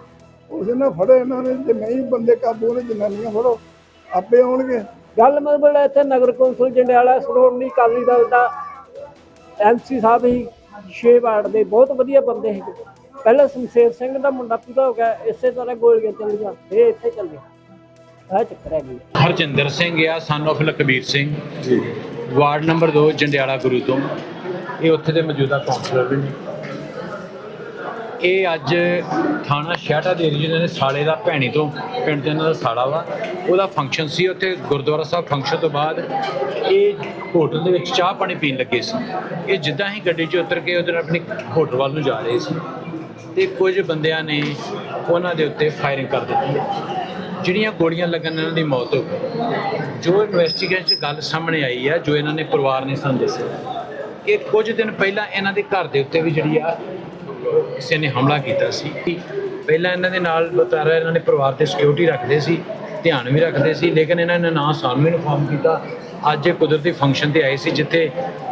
ਉਸ ਨੇ ਫੜੇ ਇਹਨਾਂ ਨੇ ਜੇ ਨਹੀਂ ਬੰਦੇ ਕਾਬੂ ਨੇ ਜਨਾਨੀਆਂ ਫੜੋ ਆਪੇ ਆਉਣਗੇ। ਗੱਲ ਮਤਲਬ ਇੱਥੇ ਨਗਰ ਕੌਂਸਲ ਜੰਡਿਆਲਾ ਸ਼੍ਰੋਮਣੀ ਅਕਾਲੀ ਦਲ ਦਾ ਐਮਸੀ ਸਾਹਿਬ ਹੀ ਛੇ ਵਾਰਡ ਦੇ ਬਹੁਤ ਵਧੀਆ ਬੰਦੇ ਸੀ। ਪਹਿਲਾਂ ਸ਼ਮਸ਼ੇਰ ਸਿੰਘ ਦਾ ਮੁੰਡਾ ਪੂਰਾ ਹੋ ਗਿਆ ਇਸੇ ਤਰ੍ਹਾਂ ਗੋਲੀਆਂ ਚੱਲੀਆਂ ਫੇਰ ਇੱਥੇ ਚੱਲੇ ਇਹ ਚੱਕਰ ਹੈਗੀ। ਹਰਜਿੰਦਰ ਸਿੰਘ ਆ ਸਨ of ਲਖਬੀਰ ਸਿੰਘ। ਜੀ। ਵਾਰਡ ਨੰਬਰ 2 ਜੰਡਿਆਲਾ ਗੁਰੂ ਤੋਂ। ਇਹ ਉੱਥੇ ਦੇ ਮੌਜੂਦਾ ਕਾਉਂਸਲਰ ਵੀ ਨੇ। ਇਹ ਅੱਜ ਥਾਣਾ ਸ਼ਹਿਟਾ ਦੇ ਏਰੀਏ ਦੇ ਸਾਲੇ ਦਾ ਭੈਣੀ ਤੋਂ, ਪਿੰਡ ਦੇ ਇਹਨਾਂ ਦਾ ਸਾਲਾ ਵਾ। ਉਹਦਾ ਫੰਕਸ਼ਨ ਸੀ ਉੱਥੇ, ਗੁਰਦੁਆਰਾ ਸਾਹਿਬ ਫੰਕਸ਼ਨ ਤੋਂ ਬਾਅਦ ਇਹ ਹੋਟਲ ਦੇ ਵਿੱਚ ਚਾਹ ਪਾਣੀ ਪੀਣ ਲੱਗੇ ਸੀ। ਇਹ ਜਿੱਦਾਂ ਹੀ ਗੱਡੀ 'ਚ ਉਤਰ ਕੇ ਉਹਦੇ ਨਾਲ ਆਪਣੀ ਹੋਟਲ ਵੱਲ ਨੂੰ ਜਾ ਰਹੇ ਸੀ। ਤੇ ਕੁਝ ਬੰਦਿਆਂ ਨੇ ਉਹਨਾਂ ਦੇ ਉੱਤੇ ਫਾਇਰਿੰਗ ਕਰ ਦਿੱਤੀ। ਜਿਹੜੀਆਂ ਗੋਲੀਆਂ ਲੱਗਣ ਨਾਲ ਇਹਨਾਂ ਦੀ ਮੌਤ ਹੋ ਗਈ। ਜੋ ਇਨਵੈਸਟੀਗੇਸ਼ਨ 'ਚ ਗੱਲ ਸਾਹਮਣੇ ਆਈ ਆ, ਜੋ ਇਹਨਾਂ ਨੇ ਪਰਿਵਾਰ ਨੇ ਸਾਨੂੰ ਦੱਸਿਆ। ਇਹ ਕੁਝ ਦਿਨ ਪਹਿਲਾਂ ਇਹਨਾਂ ਦੇ ਘਰ ਦੇ ਉੱਤੇ ਵੀ ਜਿਹੜੀ ਆ ਕਿਸੇ ਨੇ ਹਮਲਾ ਕੀਤਾ ਸੀ। ਪਹਿਲਾਂ ਇਹਨਾਂ ਦੇ ਨਾਲ ਬਤਾਰਾ ਇਹਨਾਂ ਨੇ ਪਰਿਵਾਰ ਤੇ ਸਿਕਿਉਰਿਟੀ ਰੱਖਦੇ ਸੀ ਧਿਆਨ ਵੀ ਰੱਖਦੇ ਸੀ ਲੇਕਿਨ ਇਹਨਾਂ ਨੇ ਨਾ ਸਾਨੂੰ ਇਨਫਾਰਮ ਕੀਤਾ। ਅੱਜ ਇਹ ਕੁਦਰਤੀ ਫੰਕਸ਼ਨ ਤੇ ਆਏ ਸੀ ਜਿੱਥੇ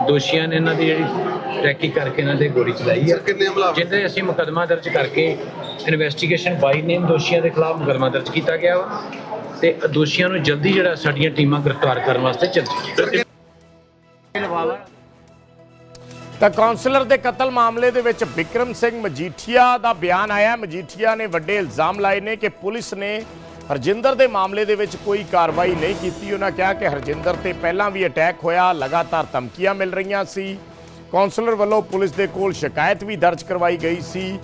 ਦੋਸ਼ੀਆਂ ਨੇ ਇਹਨਾਂ ਦੀ ਜਿਹੜੀ ਟੈਕੀ ਕਰਕੇ ਇਹਨਾਂ ਦੇ ਗੋਲੀ ਚਲਾਈ ਹੈ ਜਿਹਦੇ ਅਸੀਂ ਮੁਕੱਦਮਾ ਦਰਜ ਕਰਕੇ ਇਨਵੈਸਟੀਗੇਸ਼ਨ ਬਾਈ ਨੇਮ ਦੋਸ਼ੀਆਂ ਦੇ ਖਿਲਾਫ ਮੁਕੱਦਮਾ ਦਰਜ ਕੀਤਾ ਗਿਆ ਵਾ। ਤੇ ਦੋਸ਼ੀਆਂ ਨੂੰ ਜਲਦੀ ਜਿਹੜਾ ਸਾਡੀਆਂ ਟੀਮਾਂ ਗ੍ਰਿਫਤਾਰ ਕਰਨ ਵਾਸਤੇ ਚੱਲ ਰਹੀਆਂ ਤਾਂ ਕਾਉਂਸਲਰ ਦੇ ਕਤਲ ਮਾਮਲੇ ਦੇ ਵਿੱਚ ਵਿਕਰਮ ਸਿੰਘ ਮਜੀਠੀਆ ਦਾ ਬਿਆਨ ਆਇਆ। ਮਜੀਠੀਆ ਨੇ ਵੱਡੇ ਇਲਜ਼ਾਮ ਲਾਏ ਨੇ ਕਿ ਪੁਲਿਸ ਨੇ ਹਰਜਿੰਦਰ ਦੇ ਮਾਮਲੇ ਦੇ ਵਿੱਚ ਕੋਈ ਕਾਰਵਾਈ ਨਹੀਂ ਕੀਤੀ। ਉਹਨਾਂ ਕਿਹਾ ਕਿ ਹਰਜਿੰਦਰ ਤੇ ਪਹਿਲਾਂ ਵੀ ਅਟੈਕ ਹੋਇਆ, ਲਗਾਤਾਰ ਧਮਕੀਆਂ ਮਿਲ ਰਹੀਆਂ ਸੀ। ਕਾਉਂਸਲਰ ਵੱਲੋਂ ਪੁਲਿਸ ਦੇ ਕੋਲ ਸ਼ਿਕਾਇਤ ਵੀ ਦਰਜ ਕਰਵਾਈ ਗਈ ਸੀ,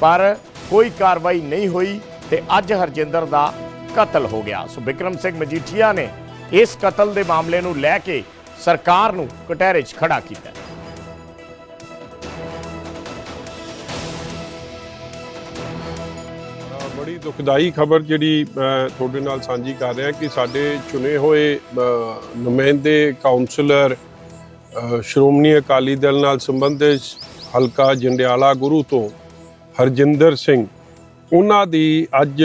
ਪਰ ਕੋਈ ਕਾਰਵਾਈ ਨਹੀਂ ਹੋਈ ਤੇ ਅੱਜ ਹਰਜਿੰਦਰ ਦਾ ਕਤਲ ਹੋ ਗਿਆ। ਸੋ ਵਿਕਰਮ ਸਿੰਘ ਮਜੀਠੀਆ ਨੇ ਇਸ ਕਤਲ ਦੇ ਮਾਮਲੇ ਨੂੰ ਲੈ ਕੇ ਸਰਕਾਰ ਨੂੰ ਕਟਹਿਰੇ 'ਚ ਖੜਾ ਕੀਤਾ। ਦੁਖਦਾਈ ਖਬਰ ਜਿਹੜੀ, ਮੈਂ ਤੁਹਾਡੇ ਨਾਲ ਸਾਂਝੀ ਕਰ ਰਿਹਾ ਕਿ ਸਾਡੇ ਚੁਣੇ ਹੋਏ ਨੁਮਾਇੰਦੇ ਕਾਉਂਸਲਰ ਸ਼੍ਰੋਮਣੀ ਅਕਾਲੀ ਦਲ ਨਾਲ ਸੰਬੰਧਿਤ ਹਲਕਾ ਜੰਡਿਆਲਾ ਗੁਰੂ ਤੋਂ ਹਰਜਿੰਦਰ ਸਿੰਘ, ਉਹਨਾਂ ਦੀ ਅੱਜ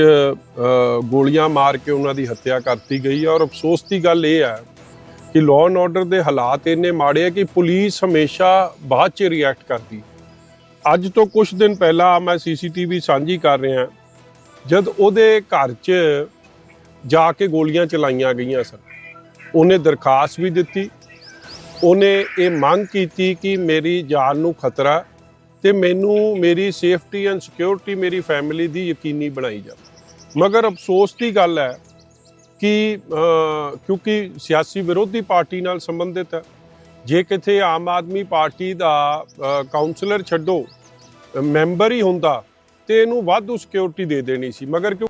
ਗੋਲੀਆਂ ਮਾਰ ਕੇ ਉਹਨਾਂ ਦੀ ਹੱਤਿਆ ਕਰਤੀ ਗਈ ਔਰ ਅਫਸੋਸ ਦੀ ਗੱਲ ਇਹ ਹੈ ਕਿ ਲਾਅ ਐਂਡ ਆਰਡਰ ਦੇ ਹਾਲਾਤ ਇੰਨੇ ਮਾੜੇ ਆ ਕਿ ਪੁਲਿਸ ਹਮੇਸ਼ਾ ਬਾਅਦ ਚ ਰਿਐਕਟ ਕਰਦੀ। ਅੱਜ ਤੋਂ ਕੁਝ ਦਿਨ ਪਹਿਲਾਂ ਮੈਂ ਸੀਸੀਟੀਵੀ ਸਾਂਝੀ ਕਰ ਰਿਹਾ ਜਦ ਉਹਦੇ ਘਰ 'ਚ ਜਾ ਕੇ ਗੋਲੀਆਂ ਚਲਾਈਆਂ ਗਈਆਂ ਸਨ ਉਹਨੇ ਦਰਖਾਸਤ ਵੀ ਦਿੱਤੀ ਉਹਨੇ ਇਹ ਮੰਗ ਕੀਤੀ ਕਿ ਮੇਰੀ ਜਾਨ ਨੂੰ ਖਤਰਾ ਤੇ ਮੈਨੂੰ ਮੇਰੀ ਸੇਫਟੀ ਐਂਡ ਸਿਕਿਉਰਿਟੀ ਮੇਰੀ ਫੈਮਿਲੀ ਦੀ ਯਕੀਨੀ ਬਣਾਈ ਜਾਵੇ। ਮਗਰ ਅਫਸੋਸ ਦੀ ਗੱਲ ਹੈ ਕਿ ਕਿਉਂਕਿ ਸਿਆਸੀ ਵਿਰੋਧੀ ਪਾਰਟੀ ਨਾਲ ਸੰਬੰਧਿਤ ਹੈ ਜੇ ਕਿਤੇ ਆਮ ਆਦਮੀ ਪਾਰਟੀ ਦਾ ਅ, ਕਾਉਂਸਲਰ ਛੱਡੋ ਮੈਂਬਰ ਹੀ ਹੁੰਦਾ ਤੇ ਇਹਨੂੰ ਵਾਧੂ ਸਿਕਿਉਰਿਟੀ ਦੇ ਦੇਣੀ ਸੀ, ਮਗਰ ਕਿਉਂ?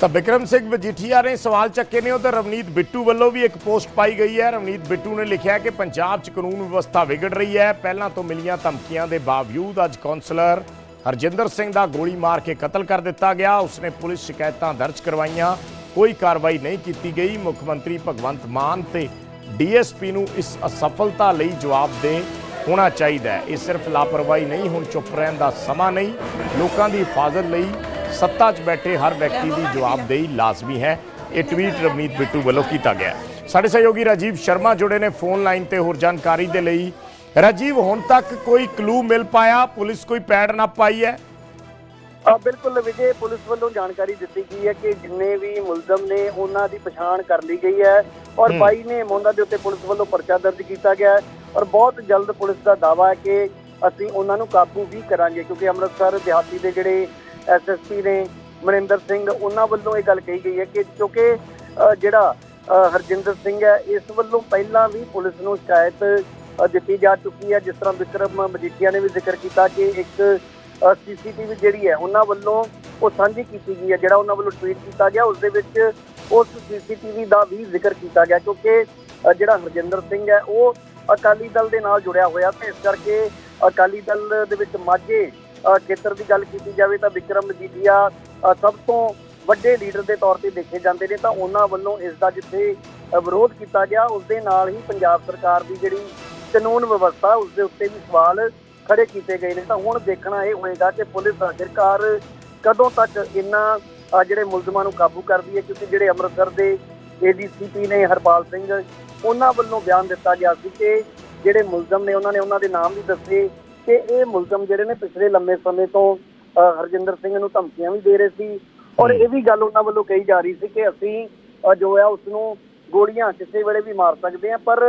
ਤਾਂ ਵਿਕਰਮ ਸਿੰਘ ਮਜੀਠੀਆ ਨੇ ਸਵਾਲ ਚੱਕੇ ਨੇ, ਉਧਰ ਰਵਨੀਤ ਬਿੱਟੂ ਵੱਲੋਂ ਵੀ ਇੱਕ ਪੋਸਟ ਪਾਈ ਗਈ ਹੈ। ਰਵਨੀਤ ਬਿੱਟੂ ਨੇ ਲਿਖਿਆ ਕਿ ਪੰਜਾਬ 'ਚ ਕਾਨੂੰਨ ਵਿਵਸਥਾ ਵਿਗੜ ਰਹੀ ਹੈ। ਪਹਿਲਾਂ ਤੋਂ ਮਿਲੀਆਂ ਧਮਕੀਆਂ ਦੇ ਬਾਵਜੂਦ ਅੱਜ ਕੌਂਸਲਰ ਹਰਜਿੰਦਰ ਸਿੰਘ ਦਾ ਗੋਲੀ ਮਾਰ ਕੇ ਕਤਲ ਕਰ ਦਿੱਤਾ ਗਿਆ। ਉਸਨੇ ਪੁਲਿਸ ਸ਼ਿਕਾਇਤਾਂ ਦਰਜ ਕਰਵਾਈਆਂ। ਕੋਈ ਕਾਰਵਾਈ ਨਹੀਂ ਕੀਤੀ ਗਈ। ਮੁੱਖ ਮੰਤਰੀ ਭਗਵੰਤ ਮਾਨ ਤੇ ਡੀਐਸਪੀ ਨੂੰ ਇਸ ਅਸਫਲਤਾ ਲਈ ਜਵਾਬ ਦੇ ਹੋਣਾ ਚਾਹੀਦਾ ਹੈ। ਇਹ ਸਿਰਫ ਲਾਪਰਵਾਹੀ ਨਹੀਂ ਹੁਣ ਚੁੱਪ ਰਹਿਣ ਦਾ ਸਮਾਂ ਨਹੀਂ। ਲੋਕਾਂ ਦੀ ਹਿਫਾਜ਼ਤ ਲਈ ਸੱਤਾ 'ਚ ਬੈਠੇ ਹਰ ਵਿਅਕਤੀ ਦੀ ਜਵਾਬਦੇਹੀ ਲਾਜ਼ਮੀ ਹੈ। ਇਹ ਟਵੀਟ ਰਵਨੀਤ ਬਿੱਟੂ ਵੱਲੋਂ ਕੀਤਾ ਗਿਆ। ਸਾਡੇ ਸਹਿਯੋਗੀ ਰਾਜੀਵ ਸ਼ਰਮਾ ਜੁੜੇ ਨੇ ਫੋਨ ਲਾਈਨ ਤੇ। ਹੋਰ ਜਾਣਕਾਰੀ ਦੇ ਲਈ ਰਾਜੀਵ ਹੁਣ ਤੱਕ ਕੋਈ ਕਲੂ ਮਿਲ ਪਾਇਆ? ਪੁਲਿਸ ਕੋਈ ਪੈੜ ਨਾ ਪਾਈ ਹੈ? ਆ ਬਿਲਕੁਲ ਵਿਜੇ ਪੁਲਿਸ ਵੱਲੋਂ ਜਾਣਕਾਰੀ ਦਿੱਤੀ ਗਈ ਹੈ ਕਿ ਜਿੰਨੇ ਵੀ ਮੁਲਜ਼ਮ ਨੇ ਉਹਨਾਂ ਦੀ ਪਛਾਣ ਕਰ ਲਈ ਗਈ ਹੈ। ਔਰ ਹੂੰ। 22 ਨੇ ਮੋਂਦਾ ਦੇ ਉੱਤੇ ਪੁਲਿਸ ਵੱਲੋਂ ਪਰਚਾ ਦਰਜ ਕੀਤਾ ਗਿਆ ਹੈ। ਔਰ ਬਹੁਤ ਜਲਦ ਪੁਲਿਸ ਦਾ ਦਾਅਵਾ ਹੈ ਕਿ ਅਸੀਂ ਉਹਨਾਂ ਨੂੰ ਕਾਬੂ ਵੀ ਕਰਾਂਗੇ, ਕਿਉਂਕਿ ਅੰਮ੍ਰਿਤਸਰ ਦਿਹਾਤੀ ਦੇ ਜਿਹੜੇ ਐਸਐਸਪੀ ਨੇ, ਮਨਿੰਦਰ ਸਿੰਘ, ਉਹਨਾਂ ਵੱਲੋਂ ਇਹ ਗੱਲ ਕਹੀ ਗਈ ਹੈ ਕਿ ਕਿਉਂਕਿ ਜਿਹੜਾ ਹਰਜਿੰਦਰ ਸਿੰਘ ਹੈ, ਇਸ ਵੱਲੋਂ ਪਹਿਲਾਂ ਵੀ ਪੁਲਿਸ ਨੂੰ ਸ਼ਿਕਾਇਤ ਦਿੱਤੀ ਜਾ ਚੁੱਕੀ ਹੈ। ਜਿਸ ਤਰ੍ਹਾਂ ਵਿਕਰਮ ਮਜੀਠੀਆ ਨੇ ਵੀ ਜ਼ਿਕਰ ਕੀਤਾ ਕਿ ਇੱਕ ਸੀਸੀਟੀਵੀ ਜਿਹੜੀ ਹੈ, ਉਹਨਾਂ ਵੱਲੋਂ ਉਹ ਸਾਂਝੀ ਕੀਤੀ ਗਈ ਹੈ, ਜਿਹੜਾ ਉਹਨਾਂ ਵੱਲੋਂ ਟਵੀਟ ਕੀਤਾ ਗਿਆ। ਉਸ ਦੇ ਵਿੱਚ ਉਸ ਸੀਸੀਟੀਵੀ ਦਾ ਵੀ ਜ਼ਿਕਰ ਕੀਤਾ ਗਿਆ, ਕਿਉਂਕਿ ਜਿਹੜਾ ਹਰਜਿੰਦਰ ਸਿੰਘ ਹੈ, ਉਹ ਅਕਾਲੀ ਦਲ ਦੇ ਨਾਲ ਜੁੜਿਆ ਹੋਇਆ ਤੇ ਇਸ ਕਰਕੇ ਅਕਾਲੀ ਦਲ ਦੇ ਵਿੱਚ ਮਾਝੇ ਖੇਤਰ ਦੀ ਗੱਲ ਕੀਤੀ ਜਾਵੇ ਤਾਂ ਵਿਕਰਮ ਮਜੀਠੀਆ ਸਭ ਤੋਂ ਵੱਡੇ ਲੀਡਰ ਦੇ ਤੌਰ ਤੇ ਦੇਖੇ ਜਾਂਦੇ ਨੇ ਤਾਂ ਉਹਨਾਂ ਵੱਲੋਂ ਇਸ ਦਾ ਜਿੱਥੇ ਵਿਰੋਧ ਕੀਤਾ ਗਿਆ, ਉਸ ਦੇ ਨਾਲ ਹੀ ਪੰਜਾਬ ਸਰਕਾਰ ਦੀ ਜਿਹੜੀ ਕਾਨੂੰਨ ਵਿਵਸਥਾ, ਉਸ ਦੇ ਉੱਤੇ ਵੀ ਸਵਾਲ ਖੜੇ ਕੀਤੇ ਗਏ ਨੇ। ਤਾਂ ਹੁਣ ਦੇਖਣਾ ਇਹ ਹੋਏਗਾ ਕਿ ਪੁਲਿਸ ਆਖਿਰਕਾਰ ਕਦੋਂ ਤੱਕ ਇਹਨਾਂ ਜਿਹੜੇ ਮੁਲਜ਼ਮਾਂ ਨੂੰ ਕਾਬੂ ਕਰਦੀ ਹੈ, ਕਿਉਂਕਿ ਜਿਹੜੇ ਅੰਮ੍ਰਿਤਸਰ ਦੇ ਏਡੀਸੀਪੀ ਨੇ ਹਰਪਾਲ ਸਿੰਘ ਉਹਨਾਂ ਵੱਲੋਂ ਬਿਆਨ ਦਿੱਤਾ ਗਿਆ ਸੀ ਕਿ ਜਿਹੜੇ ਮੁਲਜ਼ਮ ਨੇ ਉਹਨਾਂ ਨੇ ਉਹਨਾਂ ਦੇ ਨਾਮ ਵੀ ਦੱਸੇ ਕਿ ਇਹ ਮੁਲਜ਼ਮ ਜਿਹੜੇ ਨੇ ਪਿਛਲੇ ਲੰਮੇ ਸਮੇਂ ਤੋਂ ਹਰਜਿੰਦਰ ਸਿੰਘ ਨੂੰ ਧਮਕੀਆਂ ਵੀ ਦੇ ਰਹੇ ਸੀ। ਔਰ ਇਹ ਵੀ ਗੱਲ ਉਹਨਾਂ ਵੱਲੋਂ ਕਹੀ ਜਾ ਰਹੀ ਸੀ ਕਿ ਅਸੀਂ ਜੋ ਹੈ ਉਸ ਨੂੰ ਗੋਲੀਆਂ ਕਿਸੇ ਵੇਲੇ ਵੀ ਮਾਰ ਸਕਦੇ ਹਾਂ ਪਰ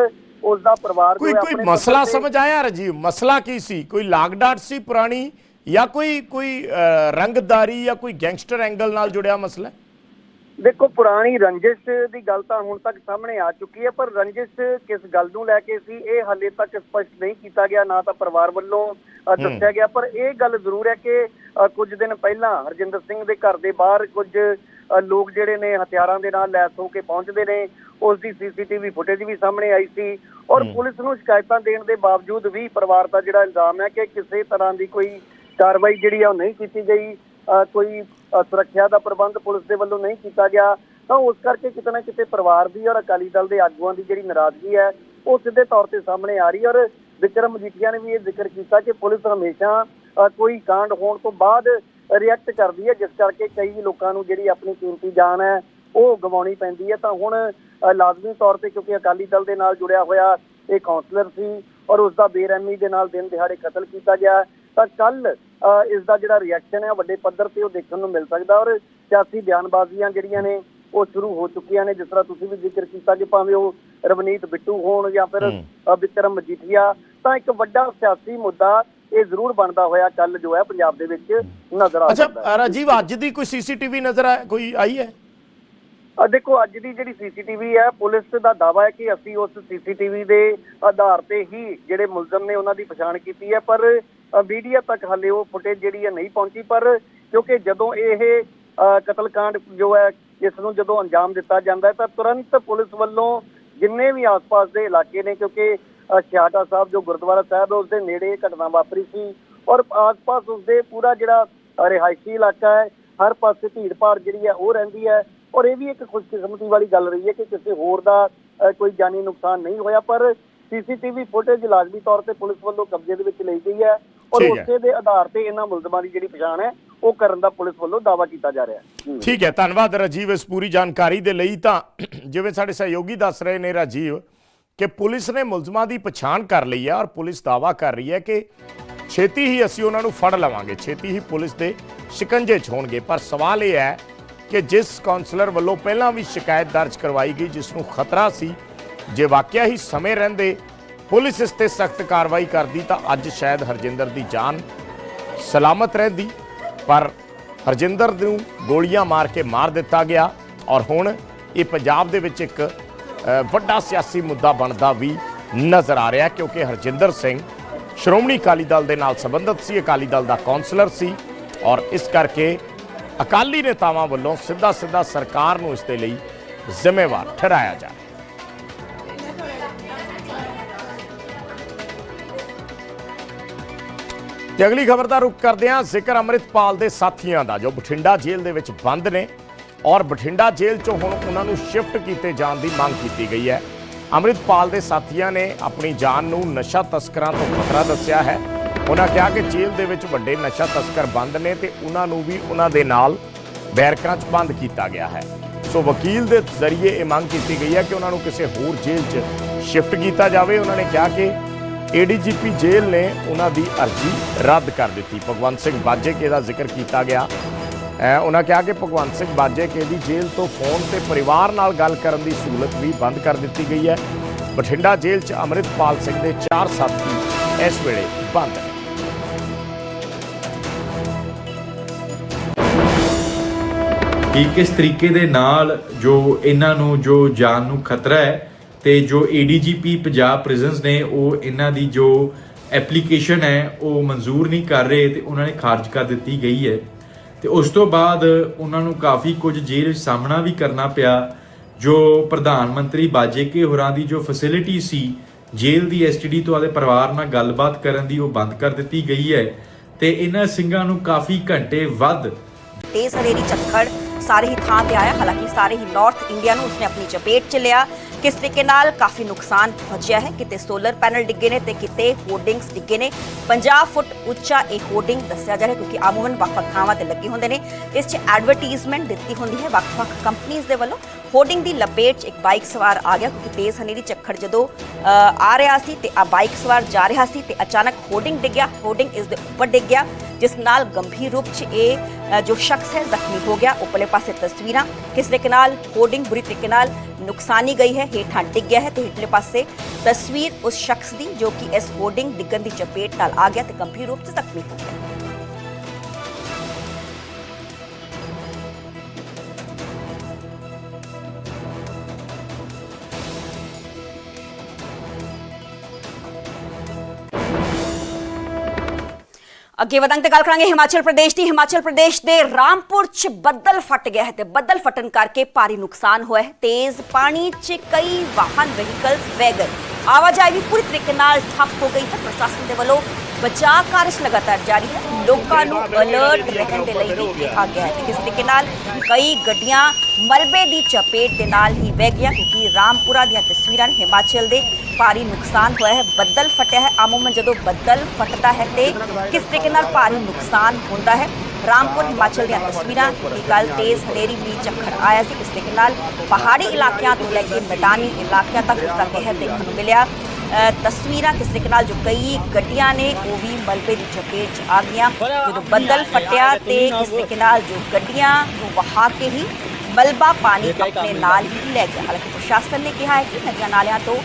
ਉਸ ਦਾ ਪਰਿਵਾਰ ਕੋਈ ਕੋਈ ਮਸਲਾ ਸਮਝ ਆਇਆ ਰਾਜੀਵ? ਮਸਲਾ ਕੀ ਸੀ? ਕੋਈ ਲਾਗ ਡਾਟ ਸੀ ਪੁਰਾਣੀ ਜਾਂ ਕੋਈ ਕੋਈ ਰੰਗਦਾਰੀ ਜਾਂ ਕੋਈ ਗੈਂਗਸਟਰ ਐਂਗਲ ਨਾਲ ਜੁੜਿਆ ਮਸਲਾ? ਹੈ ਦੇਖੋ ਪੁਰਾਣੀ ਰੰਜਿਸ਼ ਦੀ ਗੱਲ ਤਾਂ ਹੁਣ ਤੱਕ ਸਾਹਮਣੇ ਆ ਚੁੱਕੀ ਹੈ ਪਰ ਰੰਜਿਸ਼ ਕਿਸ ਗੱਲ ਨੂੰ ਲੈ ਕੇ ਸੀ ਇਹ ਹਾਲੇ ਤੱਕ ਸਪਸ਼ਟ ਨਹੀਂ ਕੀਤਾ ਗਿਆ ਨਾ ਤਾਂ ਪਰਿਵਾਰ ਵੱਲੋਂ ਦੱਸਿਆ ਗਿਆ। ਪਰ ਇਹ ਗੱਲ ਜ਼ਰੂਰ ਹੈ ਕਿ ਕੁਝ ਦਿਨ ਪਹਿਲਾਂ ਹਰਜਿੰਦਰ ਸਿੰਘ ਦੇ ਘਰ ਦੇ ਬਾਹਰ ਕੁਝ ਲੋਕ ਜਿਹੜੇ ਨੇ ਹਥਿਆਰਾਂ ਦੇ ਨਾਲ ਲੈਸ ਹੋ ਕੇ ਪਹੁੰਚਦੇ ਨੇ ਉਸ ਦੀ ਸੀਸੀਟੀਵੀ ਫੁਟੇਜ ਵੀ ਸਾਹਮਣੇ ਆਈ ਸੀ। ਔਰ ਪੁਲਿਸ ਨੂੰ ਸ਼ਿਕਾਇਤਾਂ ਦੇਣ ਦੇ ਬਾਵਜੂਦ ਵੀ ਪਰਿਵਾਰ ਦਾ ਜਿਹੜਾ ਇਲਜ਼ਾਮ ਹੈ ਕਿ ਕਿਸੇ ਤਰ੍ਹਾਂ ਦੀ ਕੋਈ ਕਾਰਵਾਈ ਜਿਹੜੀ ਆ ਉਹ ਨਹੀਂ ਕੀਤੀ ਗਈ। ਕੋਈ ਸੁਰੱਖਿਆ ਦਾ ਪ੍ਰਬੰਧ ਪੁਲਿਸ ਦੇ ਵੱਲੋਂ ਨਹੀਂ ਕੀਤਾ ਗਿਆ, ਤਾਂ ਉਸ ਕਰਕੇ ਕਿਤੇ ਨਾ ਕਿਤੇ ਪਰਿਵਾਰ ਦੀ ਔਰ ਅਕਾਲੀ ਦਲ ਦੇ ਆਗੂਆਂ ਦੀ ਜਿਹੜੀ ਨਾਰਾਜ਼ਗੀ ਹੈ, ਉਹ ਸਿੱਧੇ ਤੌਰ ਤੇ ਸਾਹਮਣੇ ਆ ਰਹੀ ਔਰ ਵਿਕਰਮ ਮਜੀਠੀਆ ਨੇ ਵੀ ਇਹ ਜ਼ਿਕਰ ਕੀਤਾ ਕਿ ਪੁਲਿਸ ਹਮੇਸ਼ਾ ਕੋਈ ਕਾਂਡ ਹੋਣ ਤੋਂ ਬਾਅਦ ਰਿਐਕਟ ਕਰਦੀ ਹੈ, ਜਿਸ ਕਰਕੇ ਕਈ ਲੋਕਾਂ ਨੂੰ ਜਿਹੜੀ ਆਪਣੀ ਕੀਮਤੀ ਜਾਨ ਹੈ, ਉਹ ਗਵਾਉਣੀ ਪੈਂਦੀ ਹੈ। ਤਾਂ ਹੁਣ ਲਾਜ਼ਮੀ ਤੌਰ ਤੇ ਕਿਉਂਕਿ ਅਕਾਲੀ ਦਲ ਦੇ ਨਾਲ ਜੁੜਿਆ ਹੋਇਆ ਇਹ ਕਾਉਂਸਲਰ ਸੀ, ਔਰ ਉਸ ਦਾ ਬੇਰਹਿਮੀ ਦੇ ਨਾਲ ਦਿਨ ਦਿਹਾੜੇ ਕਤਲ ਕੀਤਾ ਗਿਆ। ਤਾਂ ਕੱਲ ਇਸ ਦਾ ਜਿਹੜਾ ਰਿਐਕਸ਼ਨ ਹੈ ਵੱਡੇ ਪੱਧਰ ਤੇ ਉਹ ਦੇਖਣ ਨੂੰ ਮਿਲ ਸਕਦਾ ਔਰ ਸਿਆਸੀ ਬਿਆਨਬਾਜ਼ੀਆਂ ਜਿਹੜੀਆਂ ਨੇ ਉਹ ਸ਼ੁਰੂ ਹੋ ਚੁੱਕੀਆਂ ਨੇ। ਜਿਸ ਤਰ੍ਹਾਂ ਤੁਸੀਂ ਵੀ ਜ਼ਿਕਰ ਕੀਤਾ ਕਿ ਭਾਵੇਂ ਉਹ ਰਵਨੀਤ ਬਿੱਟੂ ਹੋਣ ਜਾਂ ਫਿਰ ਵਿਕਰਮ ਮਜੀਠੀਆ ਤਾਂ ਇੱਕ ਵੱਡਾ ਸਿਆਸੀ ਮੁੱਦਾ ਇਹ ਜ਼ਰੂਰ ਬਣਦਾ ਹੋਇਆ ਕੱਲ ਜੋ ਹੈ ਪੰਜਾਬ ਦੇ ਵਿੱਚ ਨਜ਼ਰ ਆ ਅੱਛਾ ਰਾਜੀਵ ਅੱਜ ਦੀ ਕੋਈ ਸੀਸੀਟੀਵੀ ਨਜ਼ਰ ਆ ਕੋਈ ਆਈ ਹੈ? ਆ ਦੇਖੋ ਅੱਜ ਦੀ ਜਿਹੜੀ ਸੀਸੀਟੀਵੀ ਹੈ ਪੁਲਿਸ ਦਾ ਦਾਵਾ ਹੈ ਕਿ ਅਸੀਂ ਉਸ ਸੀਸੀਟੀਵੀ ਦੇ ਆਧਾਰ ਤੇ ਹੀ ਜਿਹੜੇ ਮੁਲਜ਼ਮ ਨੇ ਉਹਨਾਂ ਦੀ ਪਛਾਣ ਕੀਤੀ ਹੈ ਪਰ ਮੀਡੀਆ ਤੱਕ ਹਾਲੇ ਉਹ ਫੁਟੇਜ ਜਿਹੜੀ ਹੈ ਨਹੀਂ ਪਹੁੰਚੀ ਪਰ ਕਿਉਂਕਿ ਜਦੋਂ ਇਹ ਅ, ਕਤਲकांड ਜੋ ਹੈ ਇਸ ਨੂੰ ਜਦੋਂ ਅੰਜਾਮ ਦਿੱਤਾ ਜਾਂਦਾ ਤਾਂ ਤੁਰੰਤ ਪੁਲਿਸ ਵੱਲੋਂ ਜਿੰਨੇ ਵੀ ਆਸ-ਪਾਸ ਦੇ ਇਲਾਕੇ ਨੇ ਕਿਉਂਕਿ ਅ, ਸਾਹਿਬ ਜੋ ਗੁਰਦੁਆਰਾ ਸਾਹਿਬ ਹੈ ਉਸ ਦੇ ਨੇੜੇ ਘਟਨਾ ਵਾਪਰੀ ਸੀ ਔਰ ਆਸ-ਪਾਸ ਉਸ ਦੇ ਪੂਰਾ ਜਿਹੜਾ ਰਿਹਾਇਸ਼ੀ ਇਲਾਕਾ ਹੈ ਹਰ ਪਾਸੇ ਭੀੜ ਭਾੜ ਜਿਹੜੀ ਹੈ ਉਹ ਰਹਿੰਦੀ ਹੈ ਔਰ ਇਹ ਵੀ ਇੱਕ ਖੁਸ਼ਕਿਸਮਤੀ ਵਾਲੀ ਗੱਲ ਰਹੀ ਹੈ ਕਿ ਕਿਸੇ ਹੋਰ ਦਾ ਕੋਈ ਜਾਨੀ ਨੁਕਸਾਨ ਨਹੀਂ ਹੋਇਆ ਪਰ ਸੀਸੀਟੀਵੀ ਫੁਟੇਜ ਲਾਜ਼ਮੀ ਤੌਰ ਤੇ ਪੁਲਿਸ ਵੱਲੋਂ ਕਬਜ਼ੇ ਦੇ ਵਿੱਚ ਲਈ ਗਈ ਹੈ। ਔਰ। ਉਸੇ ਦੇ ਆਧਾਰ ਤੇ ਇਹਨਾਂ ਮੁਲਜ਼ਮਾਂ ਦੀ ਜਿਹੜੀ ਪਛਾਣ ਹੈ ਉਹ ਕਰਨ ਦਾ ਪੁਲਿਸ ਵੱਲੋਂ ਦਾਅਵਾ ਕੀਤਾ ਜਾ ਰਿਹਾ ਹੈ। ਠੀਕ ਹੈ ਧੰਨਵਾਦ ਰਾਜੀਵ ਇਸ ਪੂਰੀ ਜਾਣਕਾਰੀ ਦੇ ਲਈ। ਤਾਂ ਜਿਵੇਂ ਸਾਡੇ ਸਹਿਯੋਗੀ ਦੱਸ ਰਹੇ ਨੇ ਰਾਜੀਵ ਕਿ ਪੁਲਿਸ ਨੇ ਮੁਲਜ਼ਮਾਂ ਦੀ ਪਛਾਣ ਕਰ ਲਈ ਹੈ ਔਰ ਪੁਲਿਸ ਦਾਵਾ ਕਰ ਰਹੀ ਹੈ ਕਿ ਛੇਤੀ ਹੀ ਅਸੀਂ ਉਹਨਾਂ ਨੂੰ ਫੜ ਲਵਾਂਗੇ ਛੇਤੀ ਹੀ ਪੁਲਿਸ ਦੇ ਸ਼ਿਕੰਜੇ 'ਚ ਹੋਣਗੇ। ਪਰ ਸਵਾਲ ਇਹ ਹੈ ਕਿ ਜਿਸ ਕਾਉਂਸਲਰ ਵੱਲੋਂ ਪਹਿਲਾਂ ਵੀ ਸ਼ਿਕਾਇਤ ਦਰਜ ਕਰਵਾਈ ਗਈ ਜਿਸ ਨੂੰ ਖਤਰਾ ਸੀ ਜੇ ਵਾਕਿਆ ਹੀ ਸਮੇਂ ਰਹਿੰਦੇ ਪੁਲਿਸ ਇਸ ਤੇ ਸਖਤ ਕਾਰਵਾਈ ਕਰਦੀ ਤਾਂ ਅੱਜ ਸ਼ਾਇਦ ਹਰਜਿੰਦਰ ਦੀ ਜਾਨ ਸਲਾਮਤ ਰਹਿੰਦੀ। ਪਰ ਹਰਜਿੰਦਰ ਨੂੰ ਗੋਲੀਆਂ ਮਾਰ ਕੇ ਮਾਰ ਦਿੱਤਾ ਗਿਆ ਔਰ ਹੁਣ ਇਹ ਪੰਜਾਬ ਦੇ ਵਿੱਚ ਇੱਕ ਵੱਡਾ ਸਿਆਸੀ ਮੁੱਦਾ ਬਣਦਾ ਵੀ ਨਜ਼ਰ ਆ ਰਿਹਾ ਕਿਉਂਕਿ ਹਰਜਿੰਦਰ ਸਿੰਘ ਸ਼੍ਰੋਮਣੀ ਅਕਾਲੀ ਦਲ ਦੇ ਨਾਲ ਸੰਬੰਧਿਤ ਸੀ, ਅਕਾਲੀ ਦਲ ਦਾ ਕਾਉਂਸਲਰ ਸੀ ਔਰ ਇਸ ਕਰਕੇ ਅਕਾਲੀ ਨੇਤਾਵਾਂ ਵੱਲੋਂ ਸਿੱਧਾ ਸਿੱਧਾ ਸਰਕਾਰ ਨੂੰ ਇਸ ਦੇ ਲਈ ਜ਼ਿੰਮੇਵਾਰ ਠਹਿਰਾਇਆ ਜਾ ਰਿਹਾ। ਤੇ ਅਗਲੀ ਖਬਰ ਦਾ ਰੁਖ ਕਰਦੇ ਹਾਂ। ਜ਼ਿਕਰ ਅੰਮ੍ਰਿਤਪਾਲ ਦੇ ਸਾਥੀਆਂ ਦਾ, ਜੋ ਬਠਿੰਡਾ ਜੇਲ੍ਹ ਦੇ ਵਿੱਚ ਬੰਦ ਨੇ ਔਰ ਬਠਿੰਡਾ ਜੇਲ੍ਹ ਚੋਂ ਹੁਣ ਉਹਨਾਂ ਨੂੰ ਸ਼ਿਫਟ ਕੀਤੇ ਜਾਣ ਦੀ ਮੰਗ ਕੀਤੀ ਗਈ ਹੈ। ਅੰਮ੍ਰਿਤਪਾਲ ਦੇ ਸਾਥੀਆਂ ਨੇ ਆਪਣੀ ਜਾਨ ਨੂੰ ਨਸ਼ਾ ਤਸਕਰਾਂ ਤੋਂ ਖਤਰਾ ਦੱਸਿਆ ਹੈ। ਉਹਨਾਂ ਕਿਹਾ ਕਿ ਜੇਲ੍ਹ ਦੇ ਵਿੱਚ ਵੱਡੇ ਨਸ਼ਾ ਤਸਕਰ ਬੰਦ ਨੇ ਤੇ ਉਹਨਾਂ ਨੂੰ ਵੀ ਉਹਨਾਂ ਦੇ ਨਾਲ ਬੈਰਕਾਂ 'ਚ ਬੰਦ ਕੀਤਾ ਗਿਆ ਹੈ। ਸੋ ਵਕੀਲ ਦੇ ਜ਼ਰੀਏ ਇਹ ਮੰਗ ਕੀਤੀ ਗਈ ਹੈ ਕਿ ਉਹਨਾਂ ਨੂੰ ਕਿਸੇ ਹੋਰ ਜੇਲ੍ਹ 'ਚ ਸ਼ਿਫਟ ਕੀਤਾ ਜਾਵੇ। ਉਹਨਾਂ ਨੇ ਕਿਹਾ ਕਿ ਏਡੀਜੀਪੀ ਜੇਲ੍ਹ ਨੇ ਉਹਨਾਂ ਦੀ ਅਰਜ਼ੀ ਰੱਦ ਕਰ ਦਿੱਤੀ। ਭਗਵੰਤ ਸਿੰਘ ਬਾਜੇਕੇ ਦਾ ਜ਼ਿਕਰ ਕੀਤਾ ਗਿਆ। ਉਹਨਾਂ ਕਿਹਾ ਕਿ ਭਗਵੰਤ ਸਿੰਘ ਬਾਜੇਕੇ ਦੀ ਜੇਲ੍ਹ ਤੋਂ ਫੋਨ ਤੇ ਪਰਿਵਾਰ ਨਾਲ ਗੱਲ ਕਰਨ ਦੀ ਸਹੂਲਤ ਵੀ ਬੰਦ ਕਰ ਦਿੱਤੀ ਗਈ ਹੈ। ਬਠਿੰਡਾ ਜੇਲ੍ਹ 'ਚ ਅੰਮ੍ਰਿਤਪਾਲ ਸਿੰਘ ਦੇ ਚਾਰ ਸਾਥੀ ਇਸ ਵੇਲੇ ਬੰਦ ਨੇ। ਕਿ ਕਿਸ ਤਰੀਕੇ ਦੇ ਨਾਲ ਜੋ ਇਹਨਾਂ ਨੂੰ, ਜੋ ਜਾਨ ਨੂੰ ਖਤਰਾ ਹੈ ਤੇ ਜੋ ਏਡੀਜੀਪੀ ਪੰਜਾਬ ਪ੍ਰਿਜ਼ਨਸ ਨੇ, ਉਹ ਇਹਨਾਂ ਦੀ ਜੋ ਐਪਲੀਕੇਸ਼ਨ ਹੈ, ਉਹ ਮਨਜ਼ੂਰ ਨਹੀਂ ਕਰ ਰਹੇ ਤੇ ਉਹਨਾਂ ਨੇ ਖਾਰਜ ਕਰ ਦਿੱਤੀ ਗਈ ਹੈ। ਤੇ ਉਸ ਤੋਂ ਬਾਅਦ ਉਹਨਾਂ ਨੂੰ ਕਾਫੀ ਕੁਝ ਜੇਲ੍ਹ ਵਿੱਚ ਸਾਹਮਣਾ ਵੀ ਕਰਨਾ ਪਿਆ, ਜੋ ਪ੍ਰਧਾਨ ਮੰਤਰੀ ਬਾਜੇਕੇ ਹੋਰਾਂ ਦੀ ਜੋ ਫੈਸਿਲਿਟੀ ਸੀ, ਜੇਲ੍ਹ ਦੀ ਐਸਟੀਡੀ ਤੋਂ ਆਦੇ ਪਰਿਵਾਰ ਨਾਲ ਗੱਲਬਾਤ ਕਰਨ ਦੀ ਉਹ ਬੰਦ ਕਰ ਦਿੱਤੀ ਗਈ ਹੈ। ਤੇ ਇਹਨਾਂ ਸਿੰਘਾਂ ਨੂੰ ਕਾਫੀ ਘੰਟੇ ਵੱਧ ਤੇਜ਼ ਹਨੇਰੀ ਝੱਖੜ ਸਾਰੇ ਹੀ ਥਾਂ ਤੇ ਆਇਆ, ਹਾਲਾਂਕਿ ਸਾਰੇ ਹੀ ਨਾਰਥ ਇੰਡੀਆ ਨੂੰ ਉਸਨੇ ਆਪਣੀ ਚਪੇਟ ਚ ਲਿਆ। ਕਿਸ ਤਰੀਕੇ ਨਾਲ ਕਾਫੀ ਨੁਕਸਾਨ ਪਹੁੰਚਿਆ ਹੈ? ਕਿਤੇ ਸੋਲਰ ਪੈਨਲ ਡਿੱਗੇ ਨੇ ਤੇ ਕਿਤੇ ਹੋਰਡਿੰਗਸ ਡਿੱਗੇ ਨੇ। 50 ਫੁੱਟ ਉੱਚਾ ਇਹ ਹੋਰਡਿੰਗ ਦੱਸਿਆ ਜਾ ਰਿਹਾ ਕਿਉਂਕਿ ਆਮੂਮਨ ਵੱਖ-ਵੱਖ ਥਾਵਾਂ ਤੇ ਲੱਗੇ ਹੁੰਦੇ ਨੇ। ਇਸ 'ਚ ਐਡਵਰਟਾਈਜ਼ਮੈਂਟ ਦਿੱਤੀ ਹੁੰਦੀ ਹੈ ਵੱਖ-ਵੱਖ ਕੰਪਨੀਆਂ ਦੇ ਵੱਲੋਂ। ਹੋਰਡਿੰਗ ਦੀ ਲਪੇਟ 'ਚ ਇੱਕ ਬਾਈਕ ਸਵਾਰ ਆ ਗਿਆ ਕਿਉਂਕਿ ਤੇਜ਼ ਹਨੇਰੀ ਚੱਖੜ ਜਦੋਂ ਅ, ਆ ਰਿਹਾ ਸੀ ਤੇ ਆ ਬਾਈਕ ਸਵਾਰ ਜਾ ਰਿਹਾ ਸੀ ਤੇ ਅਚਾਨਕ ਹੋਰਡਿੰਗ ਡਿੱਗਿਆ ਹੋਰਡਿੰਗ ਇਸ ਦੇ ਉੱਪਰ ਡਿੱਗ ਗਿਆ ਜਿਸ ਨਾਲ ਗੰਭੀਰ ਰੂਪ 'ਚ ਇਹ ਜੋ ਸ਼ਖਸ ਹੈ ਜ਼ਖਮੀ ਹੋ ਗਿਆ। ਉੱਪਰਲੇ ਪਾਸੇ ਤਸਵੀਰਾਂ ਕਿਸ ਤਰੀਕੇ ਨਾਲ ਹੋਰਡਿੰਗ ਬੁਰੀ ਤਰੀਕੇ ਨਾਲ ਨੁਕਸਾਨੀ ਗਈ ਹੈ। ਹੇਠਾਂ ਡਿੱਗ ਗਿਆ ਹੈ ਤੇ ਹੇਠਲੇ ਪਾਸੇ ਤਸਵੀਰ ਉਸ ਸ਼ਖਸ ਦੀ ਜੋ ਕਿ ਇਸ ਹੋਰਡਿੰਗ ਡਿੱਗਣ ਦੀ ਚਪੇਟ ਨਾਲ ਆ ਗਿਆ ਤੇ ਗੰਭੀਰ ਰੂਪ 'ਚ ਜ਼ਖਮੀ ਹੋ ਗਿਆ। ਅੱਗੇ ਵਧਾਂਗੇ ਤੇ ਗੱਲ ਕਰਾਂਗੇ ਹਿਮਾਚਲ ਪ੍ਰਦੇਸ਼ ਦੀ। ਹਿਮਾਚਲ ਪ੍ਰਦੇਸ਼ ਦੇ ਰਾਮਪੁਰ 'ਚ ਬੱਦਲ ਫਟ ਗਿਆ ਹੈ ਤੇ ਬੱਦਲ ਫਟਣ ਕਰਕੇ ਭਾਰੀ ਨੁਕਸਾਨ ਹੋਇਆ ਹੈ। ਤੇਜ਼ ਪਾਣੀ 'ਚ ਕਈ ਵਾਹਨ ਵਹੀਕਲ ਵਹਿ ਗਏ। ਆਵਾਜਾਈ ਵੀ ਪੂਰੀ ਤਰੀਕੇ ਨਾਲ ਠੱਪ ਹੋ ਗਈ ਹੈ। ਪ੍ਰਸ਼ਾਸਨ ਦੇ ਵੱਲੋਂ ਬਚਾਅ ਕਾਰਜ ਲਗਾਤਾਰ ਜਾਰੀ ਹੈ। ਲੋਕਾਂ ਨੂੰ ਅਲਰਟ ਰਹਿਣ ਦੇ ਲਈ ਵੀ ਕਿਹਾ ਗਿਆ ਹੈ। ਤੇ ਇਸ ਤਰੀਕੇ ਨਾਲ ਕਈ ਗੱਡੀਆਂ ਮਲਬੇ ਦੀ ਚਪੇਟ ਦੇ ਨਾਲ ਹੀ ਵਹਿ ਗਈਆਂ, ਕਿਉਂਕਿ ਰਾਮਪੁਰਾ ਦੀਆਂ ਤਸਵੀਰਾਂ ਹਿਮਾਚਲ ਦੇ ਭਾਰੀ ਨੁਕਸਾਨ ਹੋਇਆ ਹੈ। ਬੱਦਲ ਫਟਿਆ ਹੈ। ਆਮੂਮਨ ਜਦੋਂ ਬੱਦਲ ਫਟਦਾ ਹੈ ਤੇ ਕਿਸ ਤਰੀਕੇ ਨਾਲ ਭਾਰੀ ਨੁਕਸਾਨ ਹੁੰਦਾ ਹੈ? ਰਾਮਪੁਰ, ਹਿਮਾਚਲ ਦੀਆਂ ਤਸਵੀਰਾਂ ਦੀ ਗੱਲ ਤੇਜ਼ ਹਨੇਰੀ ਵੀ ਚੱਕਰ ਆਇਆ ਸੀ। ਇਸ ਤਰੀਕੇ ਨਾਲ ਪਹਾੜੀ ਇਲਾਕਿਆਂ ਤੋਂ ਲੈ ਕੇ ਮੈਦਾਨੀ ਇਲਾਕਿਆਂ ਤੱਕ ਇਸ ਦਾ ਕਹਿਰ ਦੇਖਣ ਨੂੰ ਮਿਲਿਆ। ਤਸਵੀਰਾਂ ਕਿਸ ਤਰੀਕੇ ਨਾਲ ਜੋ ਕਈ ਗੱਡੀਆਂ ਨੇ ਉਹ ਵੀ ਮਲਬੇ ਦੀ ਚਪੇਟ 'ਚ ਆ ਗਈਆਂ ਜਦੋਂ ਬੱਦਲ ਫਟਿਆ ਤੇ ਕਿਸ ਤਰੀਕੇ ਨਾਲ ਜੋ ਗੱਡੀਆਂ ਨੂੰ ਵਹਾ ਕੇ ਹੀ ਮਲਬਾ ਪਾਣੀ ਆਪਣੇ ਨਾਲ ਹੀ ਲੈ ਗਿਆ ਹਾਲਾਂਕਿ ਪ੍ਰਸ਼ਾਸਨ ਨੇ ਕਿਹਾ ਹੈ ਕਿ ਨਦੀਆਂ ਨਾਲਿਆਂ ਤੋਂ